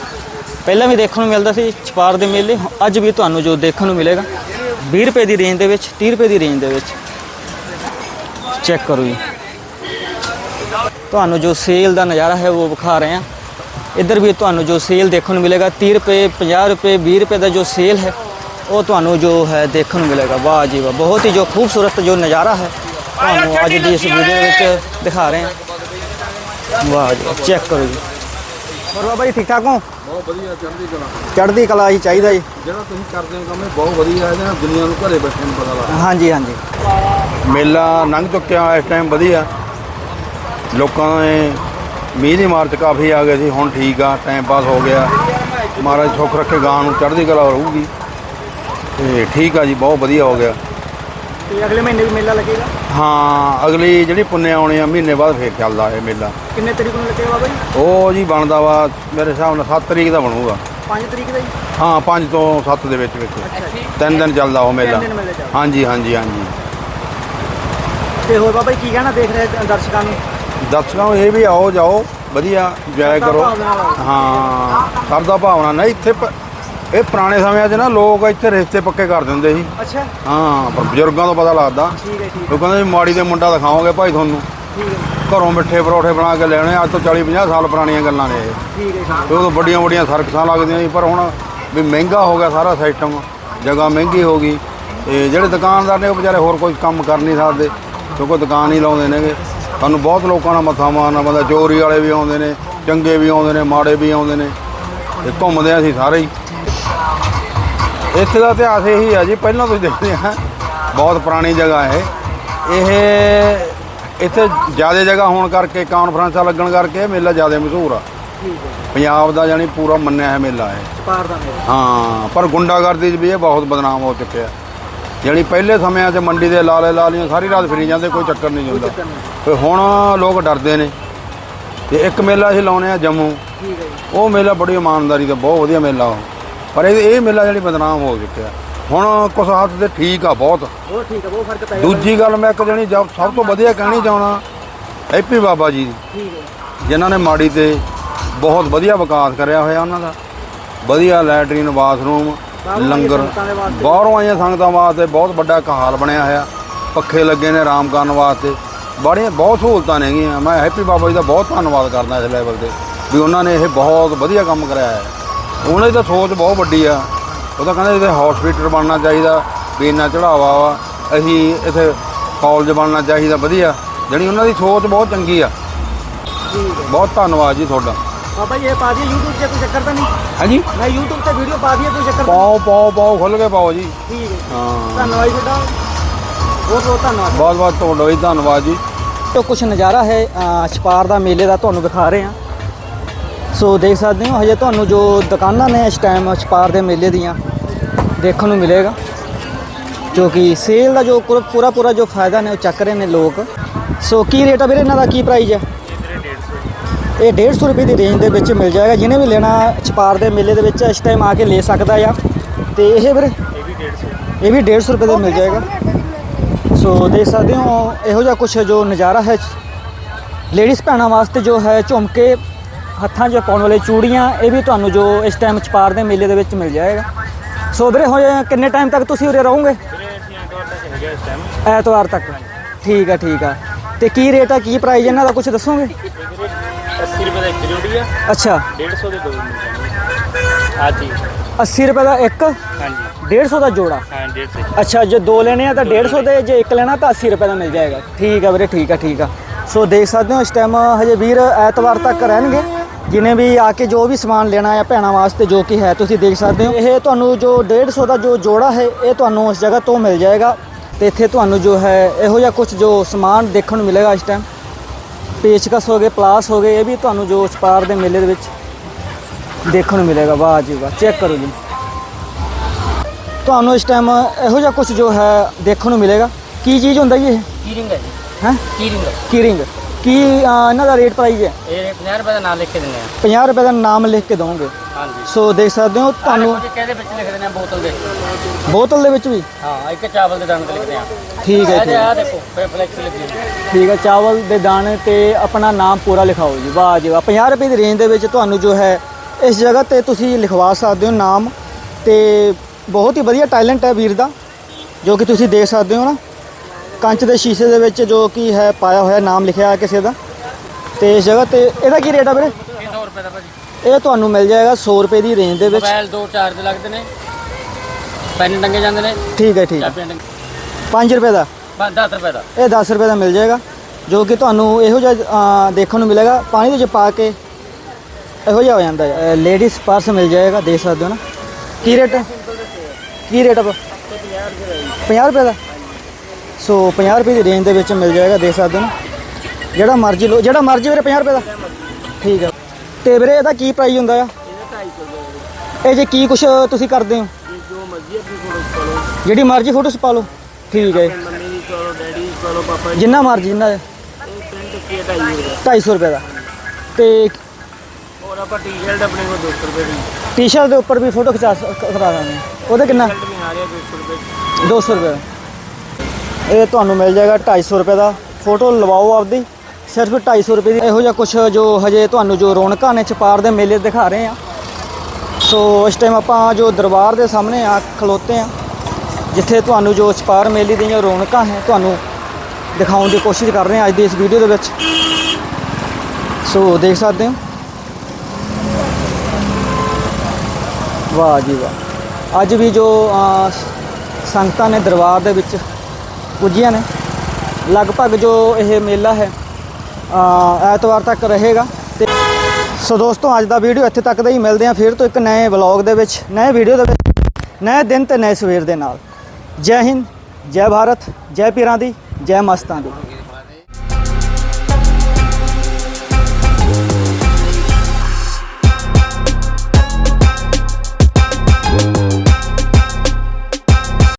ਪਹਿਲਾਂ ਵੀ ਦੇਖਣ ਨੂੰ ਮਿਲਦਾ ਸੀ ਛਪਾਰ ਦੇ ਮੇਲੇ, ਅੱਜ ਵੀ ਤੁਹਾਨੂੰ ਜੋ ਦੇਖਣ ਨੂੰ ਮਿਲੇਗਾ। 20 ਰੁਪਏ ਦੀ ਰੇਂਜ ਦੇ ਵਿੱਚ 30 ਰੁਪਏ ਦੀ ਰੇਂਜ ਦੇ ਵਿੱਚ। ਚੈੱਕ ਕਰੋ ਜੀ। ਤੁਹਾਨੂੰ ਜੋ ਸੇਲ ਦਾ ਨਜ਼ਾਰਾ ਹੈ ਉਹ ਵਿਖਾ ਰਹੇ ਹਾਂ। ਇੱਧਰ ਵੀ ਤੁਹਾਨੂੰ ਜੋ ਸੇਲ ਦੇਖਣ ਨੂੰ ਮਿਲੇਗਾ 30 ਰੁਪਏ 50 ਰੁਪਏ 20 ਰੁਪਏ ਦਾ ਜੋ ਸੇਲ ਹੈ, ਉਹ ਤੁਹਾਨੂੰ ਜੋ ਹੈ ਦੇਖਣ ਨੂੰ ਮਿਲੇਗਾ। ਵਾਹ ਜੀ ਵਾਹ, ਬਹੁਤ ਹੀ ਜੋ ਖੂਬਸੂਰਤ ਜੋ ਨਜ਼ਾਰਾ ਹੈ, ਤੁਹਾਨੂੰ ਅੱਜ ਦੀ ਇਸ ਵੀਡੀਓ ਵਿੱਚ ਦਿਖਾ ਰਹੇ ਹਾਂ। ਵਾਹ ਜੀ ਚੈੱਕ ਕਰੋ ਜੀ। ਹੋਰ ਬਾਬਾ ਜੀ ਠੀਕ ਠਾਕ ਹੋ? ਬਹੁਤ ਵਧੀਆ ਚੜ੍ਹਦੀ ਕਲਾ। ਚੜ੍ਹਦੀ ਕਲਾ ਹੀ ਚਾਹੀਦਾ ਜੀ। ਜਿਹੜਾ ਤੁਸੀਂ ਕਰਦੇ ਹੋ ਕੰਮ ਇਹ ਬਹੁਤ ਵਧੀਆ ਹੈ ਜਿਹੜਾ ਦੁਨੀਆ ਨੂੰ ਘਰੇ ਬੈਠੇ ਨੂੰ ਪਤਾ ਲੱਗਦਾ। ਹਾਂਜੀ ਹਾਂਜੀ। ਮੇਲਾ ਲੰਘ ਚੁੱਕਿਆ ਇਸ ਟਾਈਮ ਵਧੀਆ। ਲੋਕਾਂ ਨੇ ਮੀਂਹ ਦੀ ਮਾਰ ਚ ਕਾਫੀ ਆ ਗਏ ਸੀ ਹੁਣ ਠੀਕ ਆ ਟਾਈਮ ਪਾਸ ਹੋ ਗਿਆ। ਮਹਾਰਾਜ ਸੁੱਖ ਰੱਖੇ ਗਾਂ ਨੂੰ ਚੜ੍ਹਦੀ ਕਲਾ ਰਹੂਗੀ। ਤੇ ਠੀਕ ਆ ਜੀ ਬਹੁਤ ਵਧੀਆ ਹੋ ਗਿਆ। ਤੇ ਅਗਲੇ ਮਹੀਨੇ ਵੀ ਮੇਲਾ ਲੱਗੇਗਾ? ਹਾਂ ਅਗਲੀ ਜਿਹੜੀ ਪੁੰਨੇ ਆਉਣੀ ਆ ਮਹੀਨੇ ਬਾਅਦ ਫੇਰ ਚੱਲਦਾ ਇਹ ਮੇਲਾ। ਕਿੰਨੇ ਤਰੀਕ ਨੂੰ ਲੱਗੇਗਾ ਬਾਬਾ ਜੀ? ਉਹ ਜੀ ਬਣਦਾ ਵਾ ਮੇਰੇ ਹਿਸਾਬ ਨਾਲ 7 ਤਰੀਕ ਦਾ ਬਣੂਗਾ। 5 ਤਰੀਕ ਦਾ ਜੀ? ਹਾਂ 5 ਤੋਂ 7 ਦੇ ਵਿੱਚ ਵਿੱਚ। ਤਿੰਨ ਦਿਨ ਚੱਲਦਾ ਉਹ ਮੇਲਾ। ਤਿੰਨ ਦਿਨ ਮੇਲਾ ਚੱਲਦਾ। ਹਾਂਜੀ ਹਾਂਜੀ ਹਾਂਜੀ। ਤੇ ਹੋਰ ਬਾਬਾ ਜੀ ਕੀ ਕਹਿਣਾ ਦੇਖ ਰਹੇ ਦਰਸ਼ਕਾਂ ਨੂੰ? ਦਰਸ਼ਕਾਂ ਨੂੰ ਇਹ ਵੀ ਆਓ ਜਾਓ ਵਧੀਆ ਇੰਜੋਏ ਕਰੋ। ਭਾਵਨਾ ਨਾਲ। ਹਾਂ ਸਰਦਾ ਭਾਵਨਾ। ਨਹੀਂ ਇੱਥੇ ਪ- ਇਹ ਪੁਰਾਣੇ ਸਮਿਆਂ 'ਚ ਨਾ ਲੋਕ ਇੱਥੇ ਰਿਸ਼ਤੇ ਪੱਕੇ ਕਰ ਦਿੰਦੇ ਸੀ। ਅੱਛਾ। ਹਾਂ ਪਰ ਬਜ਼ੁਰਗਾਂ ਤੋਂ ਪਤਾ ਲੱਗਦਾ। ਠੀਕ ਹੈ ਠੀਕ ਉਹ ਕਹਿੰਦੇ ਵੀ ਮਾੜੀ ਦੇ ਮੁੰਡਾ ਦਿਖਾਓਗੇ ਭਾਈ ਤੁਹਾਨੂੰ। ਠੀਕ ਹੈ। ਘਰੋਂ ਮਿੱਠੇ ਪਰੌਠੇ ਬਣਾ ਕੇ ਲੈਣੇ ਅੱਜ ਤੋਂ 40 50 ਸਾਲ ਪੁਰਾਣੀਆਂ ਗੱਲਾਂ ਨੇ ਇਹ। ਠੀਕ ਹੈ ਠੀਕ ਤੇ ਉਦੋਂ ਵੱਡੀਆਂ ਵੱਡੀਆਂ ਸਰਕਸਾਂ ਲੱਗਦੀਆਂ ਸੀ ਪਰ ਹੁਣ ਵੀ ਮਹਿੰਗਾ ਹੋ ਗਿਆ ਸਾਰਾ ਸਿਸਟਮ। ਜਗ੍ਹਾ ਮਹਿੰਗੀ ਹੋ ਗਈ। ਤੇ ਜਿਹੜੇ ਦੁਕਾਨਦਾਰ ਨੇ ਉਹ ਵਿਚਾਰੇ ਹੋਰ ਕੋਈ ਕੰਮ ਕਰ ਨਹੀਂ ਸਕਦੇ ਕਿਉਂਕਿ ਦੁਕਾਨ ਹੀ ਲਾਉਂਦੇ ਨੇਗੇ। ਸਾਨੂੰ ਬਹੁਤ ਲੋਕਾਂ ਨਾਲ ਮੱਥਾ ਮਾਰਨਾ ਪੈਂਦਾ ਚੋਰੀ ਵਾਲੇ ਵੀ ਆਉਂਦੇ ਨੇ ਚੰਗੇ ਵੀ ਆਉਂਦੇ ਨੇ ਮਾੜੇ ਵੀ ਆਉਂਦੇ ਨੇ। ਤੇ ਘੁੰਮਦੇ ਆ ਅਸੀਂ ਸਾਰੇ ਹੀ। ਇੱਥੇ ਦਾ ਇਤਿਹਾਸ ਇਹੀ ਆ ਜੀ ਪਹਿਲਾਂ ਤੁਸੀਂ ਦੇਖਦੇ ਆ ਬਹੁਤ ਪੁਰਾਣੀ ਜਗ੍ਹਾ ਹੈ ਇਹ ਇੱਥੇ ਜ਼ਿਆਦਾ ਜਗ੍ਹਾ ਹੋਣ ਕਰਕੇ ਕਾਨਫਰੰਸਾਂ ਲੱਗਣ ਕਰਕੇ ਮੇਲਾ ਜ਼ਿਆਦਾ ਮਸ਼ਹੂਰ ਆ। ਪੰਜਾਬ ਦਾ ਜਾਨੀ ਪੂਰਾ ਮੰਨਿਆ ਹੈ ਮੇਲਾ ਹੈ ਪਾਰ ਦਾ ਮੇਲਾ। ਹਾਂ ਪਰ ਗੁੰਡਾਗਰਦੀ 'ਚ ਵੀ ਇਹ ਬਹੁਤ ਬਦਨਾਮ ਹੋ ਚੁੱਕਿਆ। ਜਾਨੀ ਪਹਿਲੇ ਸਮਿਆਂ 'ਚ ਮੰਡੀ ਦੇ ਲਾਲੇ ਲਾਲੀਆਂ ਸਾਰੀ ਰਾਤ ਫਿਰੀ ਜਾਂਦੇ ਕੋਈ ਚੱਕਰ ਨਹੀਂ ਹੁੰਦਾ। ਤੇ ਹੁਣ ਲੋਕ ਡਰਦੇ ਨੇ। ਤੇ ਇੱਕ ਮੇਲਾ ਅਸੀਂ ਲਾਉਨੇ ਆ ਜੰਮੂ। ਉਹ ਮੇਲਾ ਬੜੀ ਇਮਾਨਦਾਰੀ ਦਾ ਬਹੁਤ ਵਧੀਆ ਮੇਲਾ ਉਹ। ਪਰ ਇਹ ਇਹ ਮੇਲਾ ਜਿਹੜੀ ਬਦਨਾਮ ਹੋ ਚੁੱਕਿਆ। ਹੁਣ ਕੁਛ ਹੱਥ ਤੇ ਠੀਕ ਆ ਬਹੁਤ। ਉਹ ਠੀਕ ਹੈ ਬਹੁਤ ਫ਼ਰਕ ਪੈ ਦੂਜੀ ਗੱਲ ਮੈਂ ਇੱਕ ਜਣੀ ਜਬ ਸਭ ਤੋਂ ਵਧੀਆ ਕਹਿਣੀ ਚਾਹਣਾ ਹੈਪੀ ਬਾਬਾ ਜੀ ਦੀ। ਠੀਕ ਹੈ। ਜਿਨ੍ਹਾਂ ਨੇ ਮਾੜੀ ਤੇ ਬਹੁਤ ਵਧੀਆ ਵਿਕਾਸ ਕਰਿਆ ਹੋਇਆ ਉਹਨਾਂ ਦਾ। ਵਧੀਆ ਲੈਟਰੀਨ ਬਾਥਰੂਮ ਲੰਗਰ। ਬਾਹਰੋਂ ਆਈਆਂ ਸੰਗਤਾਂ ਵਾਸਤੇ ਬਹੁਤ ਵੱਡਾ ਇੱਕ ਹਾਲ ਬਣਿਆ ਹੋਇਆ। ਪੱਖੇ ਲੱਗੇ ਨੇ ਆਰਾਮ ਕਰਨ ਵਾਸਤੇ। ਬੜੀਆਂ ਬਹੁਤ ਸਹੂਲਤਾਂ ਨੇਗੀਆਂ। ਮੈਂ ਹੈਪੀ ਬਾਬਾ ਜੀ ਦਾ ਬਹੁਤ ਧੰਨਵਾਦ ਕਰਦਾ ਇਸ ਲੈਵਲ ਤੇ ਵੀ ਉਹਨਾਂ ਨੇ ਇਹ ਬਹੁਤ ਵਧੀਆ ਕੰਮ ਕਰਾਇਆ ਹੈ। ਉਹਨਾਂ ਦੀ ਤਾਂ ਸੋਚ ਬਹੁਤ ਵੱਡੀ ਆ। ਉਹ ਤਾਂ ਕਹਿੰਦੇ ਇਹਦੇ ਹਸਪੀਟਲ ਬਣਨਾ ਚਾਹੀਦਾ ਵੀ ਇੰਨਾ ਚੜਾਵਾ ਵਾ। ਅਸੀਂ ਇੱਥੇ ਕਾਲਜ ਬਣਨਾ ਚਾਹੀਦਾ ਵਧੀਆ। ਜਿਹੜੀ ਉਹਨਾਂ ਦੀ ਸੋਚ ਬਹੁਤ ਚੰਗੀ ਆ। ਬਹੁਤ ਧੰਨਵਾਦ ਜੀ ਤੁਹਾਡਾ। ਬਾਬਾ ਜੀ ਇਹ ਪਾ ਦਈਏ YouTube ਤੇ ਕੋਈ ਚੱਕਰ ਤਾਂ ਨਹੀਂ? ਹਾਂਜੀ? ਮੈਂ YouTube ਤੇ ਵੀਡੀਓ ਪਾ ਦਈਏ ਕੋਈ ਚੱਕਰ ਤਾਂ ਪਾਓ ਪਾਓ ਪਾਓ ਖੁੱਲ ਕੇ ਪਾਓ ਜੀ? ਠੀਕ ਹੈ। ਹਾਂ। ਧੰਨਵਾਦ ਜੀ ਤੁਹਾਡਾ। ਬਹੁਤ ਬਹੁਤ ਧੰਨਵਾਦ। ਬਹੁਤ ਬਹੁਤ ਤੁਹਾਡਾ ਵੀ ਧੰਨਵਾਦ ਜੀ। ਜੋ ਕੁਝ ਨਜ਼ਾਰਾ ਹੈ ਛਪਾਰ ਦਾ ਮੇਲੇ ਦਾ ਤੁਹਾਨੂੰ ਦਿਖਾ ਰਹੇ ਹਾਂ। ਸੋ ਦੇਖ ਸਕਦੇ ਹੋ, ਹਜੇ ਤੁਹਾਨੂੰ ਜੋ ਦੁਕਾਨਾਂ ਨੇ ਇਸ ਟਾਈਮ ਛਪਾਰ ਦੇ ਮੇਲੇ ਦੀਆਂ, ਦੇਖਣ ਨੂੰ ਮਿਲੇਗਾ। ਜੋ ਕਿ ਸੇਲ ਦਾ ਜੋ ਪੂਰਾ- ਪੂਰਾ ਪੂਰਾ ਜੋ ਫਾਇਦਾ ਨੇ, ਉਹ ਚੱਕ ਰਹੇ ਨੇ ਲੋਕ। ਸੋ ਕੀ ਰੇਟ ਆ ਵੀਰੇ ਇਹਨਾਂ ਦਾ? ਕੀ ਪ੍ਰਾਈਸ ਹੈ ਇਹ 150 ਰੁਪਏ ਦੀ ਰੇਂਜ ਦੇ ਵਿੱਚ ਮਿਲ ਜਾਏਗਾ। ਜਿਹਨੇ ਵੀ ਲੈਣਾ ਛਪਾਰ ਦੇ ਮੇਲੇ ਦੇ ਵਿੱਚ, ਇਸ ਟਾਈਮ ਆ ਕੇ ਲੈ ਸਕਦਾ ਆ। ਤੇ ਇਹ ਵੀਰੇ? ਇਹ ਵੀ 150 ਰੁਪਏ ਦਾ ਮਿਲ ਜਾਏਗਾ। ਸੋ ਦੇਖ ਸਕਦੇ ਹੋ, ਇਹੋ ਜਿਹਾ ਕੁਝ ਜੋ ਨਜ਼ਾਰਾ ਹੈ। ਲੇਡੀਜ਼ ਭੈਣਾਂ ਵਾਸਤੇ ਜੋ ਹੈ, ਝੁਮਕੇ ਹੱਥਾਂ 'ਚ ਪਾਉਣ ਵਾਲੇ ਚੂੜੀਆਂ ਇਹ ਵੀ ਤੁਹਾਨੂੰ ਜੋ ਇਸ ਟਾਈਮ ਛਪਾਰ ਦੇ ਮੇਲੇ ਦੇ ਵਿੱਚ ਮਿਲ ਜਾਏਗਾ। ਸੋ ਵੀਰੇ ਹੋ ਕਿੰਨੇ ਟਾਈਮ ਤੱਕ ਤੁਸੀਂ ਉਰੇ ਰਹੋਗੇ? ਐਤਵਾਰ ਤੱਕ ਠੀਕ ਆ ਠੀਕ ਆ। ਤੇ ਕੀ ਰੇਟ ਆ ਕੀ ਪ੍ਰਾਈਸ ਇਹਨਾਂ ਦਾ ਕੁਝ ਦੱਸੋਗੇ? 80 ਰੁਪਏ ਦਾ ਇੱਕ ਜੋੜੀ ਆ। ਅੱਛਾ। 150 ਦੇ ਦੋ ਆ। ਜੀ। 80 ਰੁਪਏ ਦਾ ਇੱਕ? ਹਾਂਜੀ 150 ਦਾ ਜੋੜਾ? ਹਾਂ 150 ਅੱਛਾ ਜੇ ਦੋ ਲੈਣੇ ਆ ਤਾਂ 150 ਦੇ ਜੇ ਇੱਕ ਲੈਣਾ ਤਾਂ 80 ਰੁਪਏ ਦਾ ਮਿਲ ਜਾਏਗਾ। ਠੀਕ ਆ ਵੀਰੇ ਠੀਕ ਆ ਠੀਕ ਆ। ਸੋ ਦੇਖ ਸਕਦੇ ਹੋ ਇਸ ਟਾਈਮ ਹਜੇ ਵੀਰ ਐਤਵਾਰ ਤੱਕ ਰਹਿਣਗੇ। ਜਿਨੇ ਵੀ ਆ ਕੇ ਜੋ ਵੀ ਸਮਾਨ ਲੈਣਾ ਹੈ ਭੈਣਾਂ ਵਾਸਤੇ ਜੋ ਕਿ ਹੈ ਤੁਸੀਂ ਦੇਖ ਸਕਦੇ ਹੋ। ਇਹ ਤੁਹਾਨੂੰ ਜੋ 150 ਦਾ ਜੋ ਜੋੜਾ ਹੈ ਇਹ ਤੁਹਾਨੂੰ ਉਸ ਜਗ੍ਹਾ ਤੋਂ ਮਿਲ ਜਾਏਗਾ ਤੇ ਇੱਥੇ ਤੁਹਾਨੂੰ ਜੋ ਹੈ ਇਹੋ ਜਿਹਾ ਕੁਝ ਜੋ ਸਮਾਨ ਦੇਖਣ ਨੂੰ ਮਿਲੇਗਾ ਇਸ ਟਾਈਮ ਪੇਚਕਸ ਹੋ ਗਏ ਪਲਾਸ ਹੋ ਗਏ ਇਹ ਵੀ ਤੁਹਾਨੂੰ ਜੋ ਛਪਾਰ ਦੇ ਮੇਲੇ ਦੇ ਵਿੱਚ ਦੇਖਣ ਨੂੰ ਮਿਲੇਗਾ। ਵਾਹ ਜੀ ਵਾਹ ਚੈੱਕ ਕਰੋ ਜੀ। ਤੁਹਾਨੂੰ ਇਸ ਟਾਈਮ ਇਹੋ ਜਿਹਾ ਕੁਝ ਜੋ ਹੈ ਦੇਖਣ ਨੂੰ ਮਿਲੇਗਾ। ਕੀ ਚੀਜ਼ ਹੁੰਦਾ ਜੀ ਇਹ? ਕੀਰਿੰਗ ਹੈ ਜੀ? ਹੈ? ਕੀਰਿੰਗ ਕੀਰਿੰਗ ਕੀ ਅਹ, ਇਹਨਾਂ ਦਾ ਰੇਟ ਪ੍ਰਾਈਸ ਹੈ? ਇਹ 50 ਰੁਪਏ ਦਾ ਨਾਮ ਲਿਖ ਕੇ ਦਿੰਦੇ ਆ। 50 ਰੁਪਏ ਦਾ ਨਾਮ ਲਿਖ ਕੇ ਦਵੋਗੇ ਹਾਂਜੀ। ਸੋ ਦੇਖ ਸਕਦੇ ਹੋ ਤੁਹਾਨੂੰ ਤੁਹਾਨੂੰ ਕਿਹਦੇ ਵਿੱਚ ਲਿਖ ਦਿੰਦੇ ਆ ਬੋਤਲ ਦੇ ਬੋਤਲ ਦੇ ਵਿੱਚ ਵੀ? ਹਾਂ ਇੱਕ ਚਾਵਲ ਦੇ ਦਾਣੇ ਤੇ ਲਿਖਦੇ ਆ। ਠੀਕ ਹੈ ਠੀਕ ਹੈ ਆ ਦੇਖੋ ਫਲੈਕਸ ਲਿਖੀ ਹੈ ਠੀਕ ਹੈ ਚਾਵਲ ਦੇ ਦਾਣੇ ਤੇ ਆਪਣਾ ਨਾਮ ਪੂਰਾ ਲਿਖਾਓ ਜੀ। ਵਾਹ ਜੀ ਵਾਹ 50 ਰੁਪਏ ਦੀ ਰੇਂਜ ਦੇ ਵਿੱਚ ਤੁਹਾਨੂੰ ਜੋ ਹੈ ਇਸ ਜਗ੍ਹਾ ਤੇ ਤੁਸੀਂ ਲਿਖਵਾ ਸਕਦੇ ਹੋ ਨਾਮ ਤੇ ਬਹੁਤ ਹੀ ਵਧੀਆ ਟੈਲੈਂਟ ਹੈ ਵੀਰ ਦਾ ਜੋ ਕਿ ਤੁਸੀਂ ਦੇਖ ਸਕਦੇ ਹੋ ਨਾ। ਕੰਚ ਦੇ ਸ਼ੀਸ਼ੇ ਦੇ ਵਿੱਚ ਜੋ ਕਿ ਹੈ ਪਾਇਆ ਹੋਇਆ ਨਾਮ ਲਿਖਿਆ ਕਿਸੇ ਦਾ। ਤੇ ਇਸ ਜਗ੍ਹਾ ਤੇ ਇਹਦਾ ਕੀ ਰੇਟ ਆ ਵੀਰੇ? 100 ਰੁਪਏ ਦਾ ਭਾਜੀ। ਇਹ ਤੁਹਾਨੂੰ ਮਿਲ ਜਾਏਗਾ 100 ਰੁਪਏ ਦੀ ਰੇਂਜ ਦੇ ਵਿੱਚ। ਮੋਬਾਈਲ ਦੋ ਚਾਰਜ ਲੱਗਦੇ ਨੇ। ਪੈਨ ਟੰਗੇ ਜਾਂਦੇ ਨੇ। ਠੀਕ ਹੈ ਠੀਕ ਹੈ। ਚਾਬੀਆਂ ਟੰਗੇ 5 ਰੁਪਏ ਦਾ? ਬਸ 10 ਰੁਪਏ ਦਾ। ਇਹ 10 ਰੁਪਏ ਦਾ ਮਿਲ ਜਾਏਗਾ ਜੋ ਕਿ ਤੁਹਾਨੂੰ ਇਹੋ ਜਿਹਾ ਦੇਖਣ ਨੂੰ ਮਿਲੇਗਾ। ਪਾਣੀ ਦੇ ਵਿੱਚ ਪਾ ਕੇ ਇਹੋ ਜਿਹਾ ਹੋ ਜਾਂਦਾ ਹੈ। ਲੇਡੀਜ਼ ਪਰਸ ਮਿਲ ਜਾਏਗਾ ਦੇਖ ਸਕਦੇ ਹੋ ਨਾ। ਕੀ ਰੇਟ ਹੈ ਕੀ ਰੇਟ ਆ? 50 ਰੁਪਏ ਦਾ? ਸੋ 50 ਰੁਪਏ ਦੀ ਰੇਂਜ ਦੇ ਵਿੱਚ ਮਿਲ ਜਾਏਗਾ ਦੇਖ ਸਕਦੇ ਹੋ ਜਿਹੜਾ ਮਰਜ਼ੀ ਲੋ ਜਿਹੜਾ ਮਰਜ਼ੀ ਵੀਰੇ 50 ਰੁਪਏ ਦਾ। ਠੀਕ ਹੈ ਤੇ ਵੀਰੇ ਇਹਦਾ ਕੀ ਪ੍ਰਾਈਸ ਹੁੰਦਾ ਆ? ਇਹ ਜੇ ਕੀ ਕੁਛ ਤੁਸੀਂ ਕਰਦੇ ਹੋ? ਜਿਹੜੀ ਮਰਜ਼ੀ ਫੋਟੋ ਪਾ ਲਓ। ਠੀਕ ਹੈ ਜਿੰਨਾ ਮਰਜ਼ੀ ਜਿੰਨਾ ਇਹ ਪ੍ਰਿੰਟ ਕੀ ਹੈ 250 250 ਰੁਪਏ ਦਾ। ਤੇ ਹੋਰ ਆਪਾਂ ਟੀ-ਸ਼ਰਟ ਆਪਣੇ ਕੋਲ 200 ਰੁਪਏ ਦੀ। ਟੀ-ਸ਼ਰਟ ਦੇ ਉੱਪਰ ਵੀ ਫੋਟੋ ਖਿਚਾ ਕਰਾ ਦਾਂਗੇ ਉਹਦੇ ਕਿੰਨਾ? ਸ਼ਰਟ ਵੀ ਆ ਰਿਹਾ 200 ਰੁਪਏ ਦੀ। 200 ਰੁਪਏ। ਇਹ ਤੁਹਾਨੂੰ ਮਿਲ ਜਾਏਗਾ 250 ਰੁਪਏ ਦਾ। ਫੋਟੋ ਲਵਾਓ ਆਪਦੀ। ਸਿਰਫ 250 ਰੁਪਏ ਦੀ ਇਹੋ ਜਿਹਾ ਕੁਝ ਜੋ ਹਜੇ ਤੁਹਾਨੂੰ ਜੋ ਰੌਣਕਾਂ ਨੇ ਚਪਾਰ ਦੇ ਮੇਲੇ ਦਿਖਾ ਰਹੇ ਆ ਸੋ ਇਸ ਟਾਈਮ ਆਪਾਂ ਜੋ ਦਰਬਾਰ ਦੇ ਸਾਹਮਣੇ ਆ, ਖਲੋਤੇ ਆ ਜਿੱਥੇ ਤੁਹਾਨੂੰ ਜੋ ਚਪਾਰ ਮੇਲੇ ਦੀਆਂ ਰੌਣਕਾਂ ਹੈ, ਤੁਹਾਨੂੰ ਦਿਖਾਉਣ ਦੀ ਕੋਸ਼ਿਸ਼ ਕਰ ਰਹੇ ਆ ਅੱਜ ਦੀ ਇਸ ਵੀਡੀਓ ਦੇ ਵਿੱਚ। ਸੋ ਦੇਖ ਸਕਦੇ ਹੋ। ਵਾਹ ਜੀ ਵਾਹ। ਅੱਜ ਵੀ ਜੋ ਸੰਗਤਾਂ ਨੇ ਦਰਬਾਰ ਦੇ ਵਿੱਚ ਪੁੱਜੀਆਂ ਨੇ। ਲਗਭਗ ਜੋ ਇਹ ਮੇਲਾ ਹੈ ਐਤਵਾਰ ਤੱਕ ਰਹੇਗਾ। ਤੇ ਸੋ ਦੋਸਤੋ, ਅੱਜ ਦਾ ਵੀਡੀਓ ਇੱਥੇ ਤੱਕ ਦਾ ਹੀ। ਮਿਲਦੇ ਆ ਫਿਰ ਤੋਂ ਇੱਕ ਨਵੇਂ ਵਲੌਗ ਦੇ ਵਿੱਚ, ਨਵੇਂ ਵੀਡੀਓ ਦੇ ਵਿੱਚ, ਨਵੇਂ ਦਿਨ ਤੇ ਨਵੇਂ ਸਵੇਰ ਦੇ ਨਾਲ। ਜੈ ਹਿੰਦ, ਜੈ ਭਾਰਤ, ਜੈ ਪੀਰਾਂ ਦੀ, ਜੈ ਮਸਤਾਂ ਦੀ।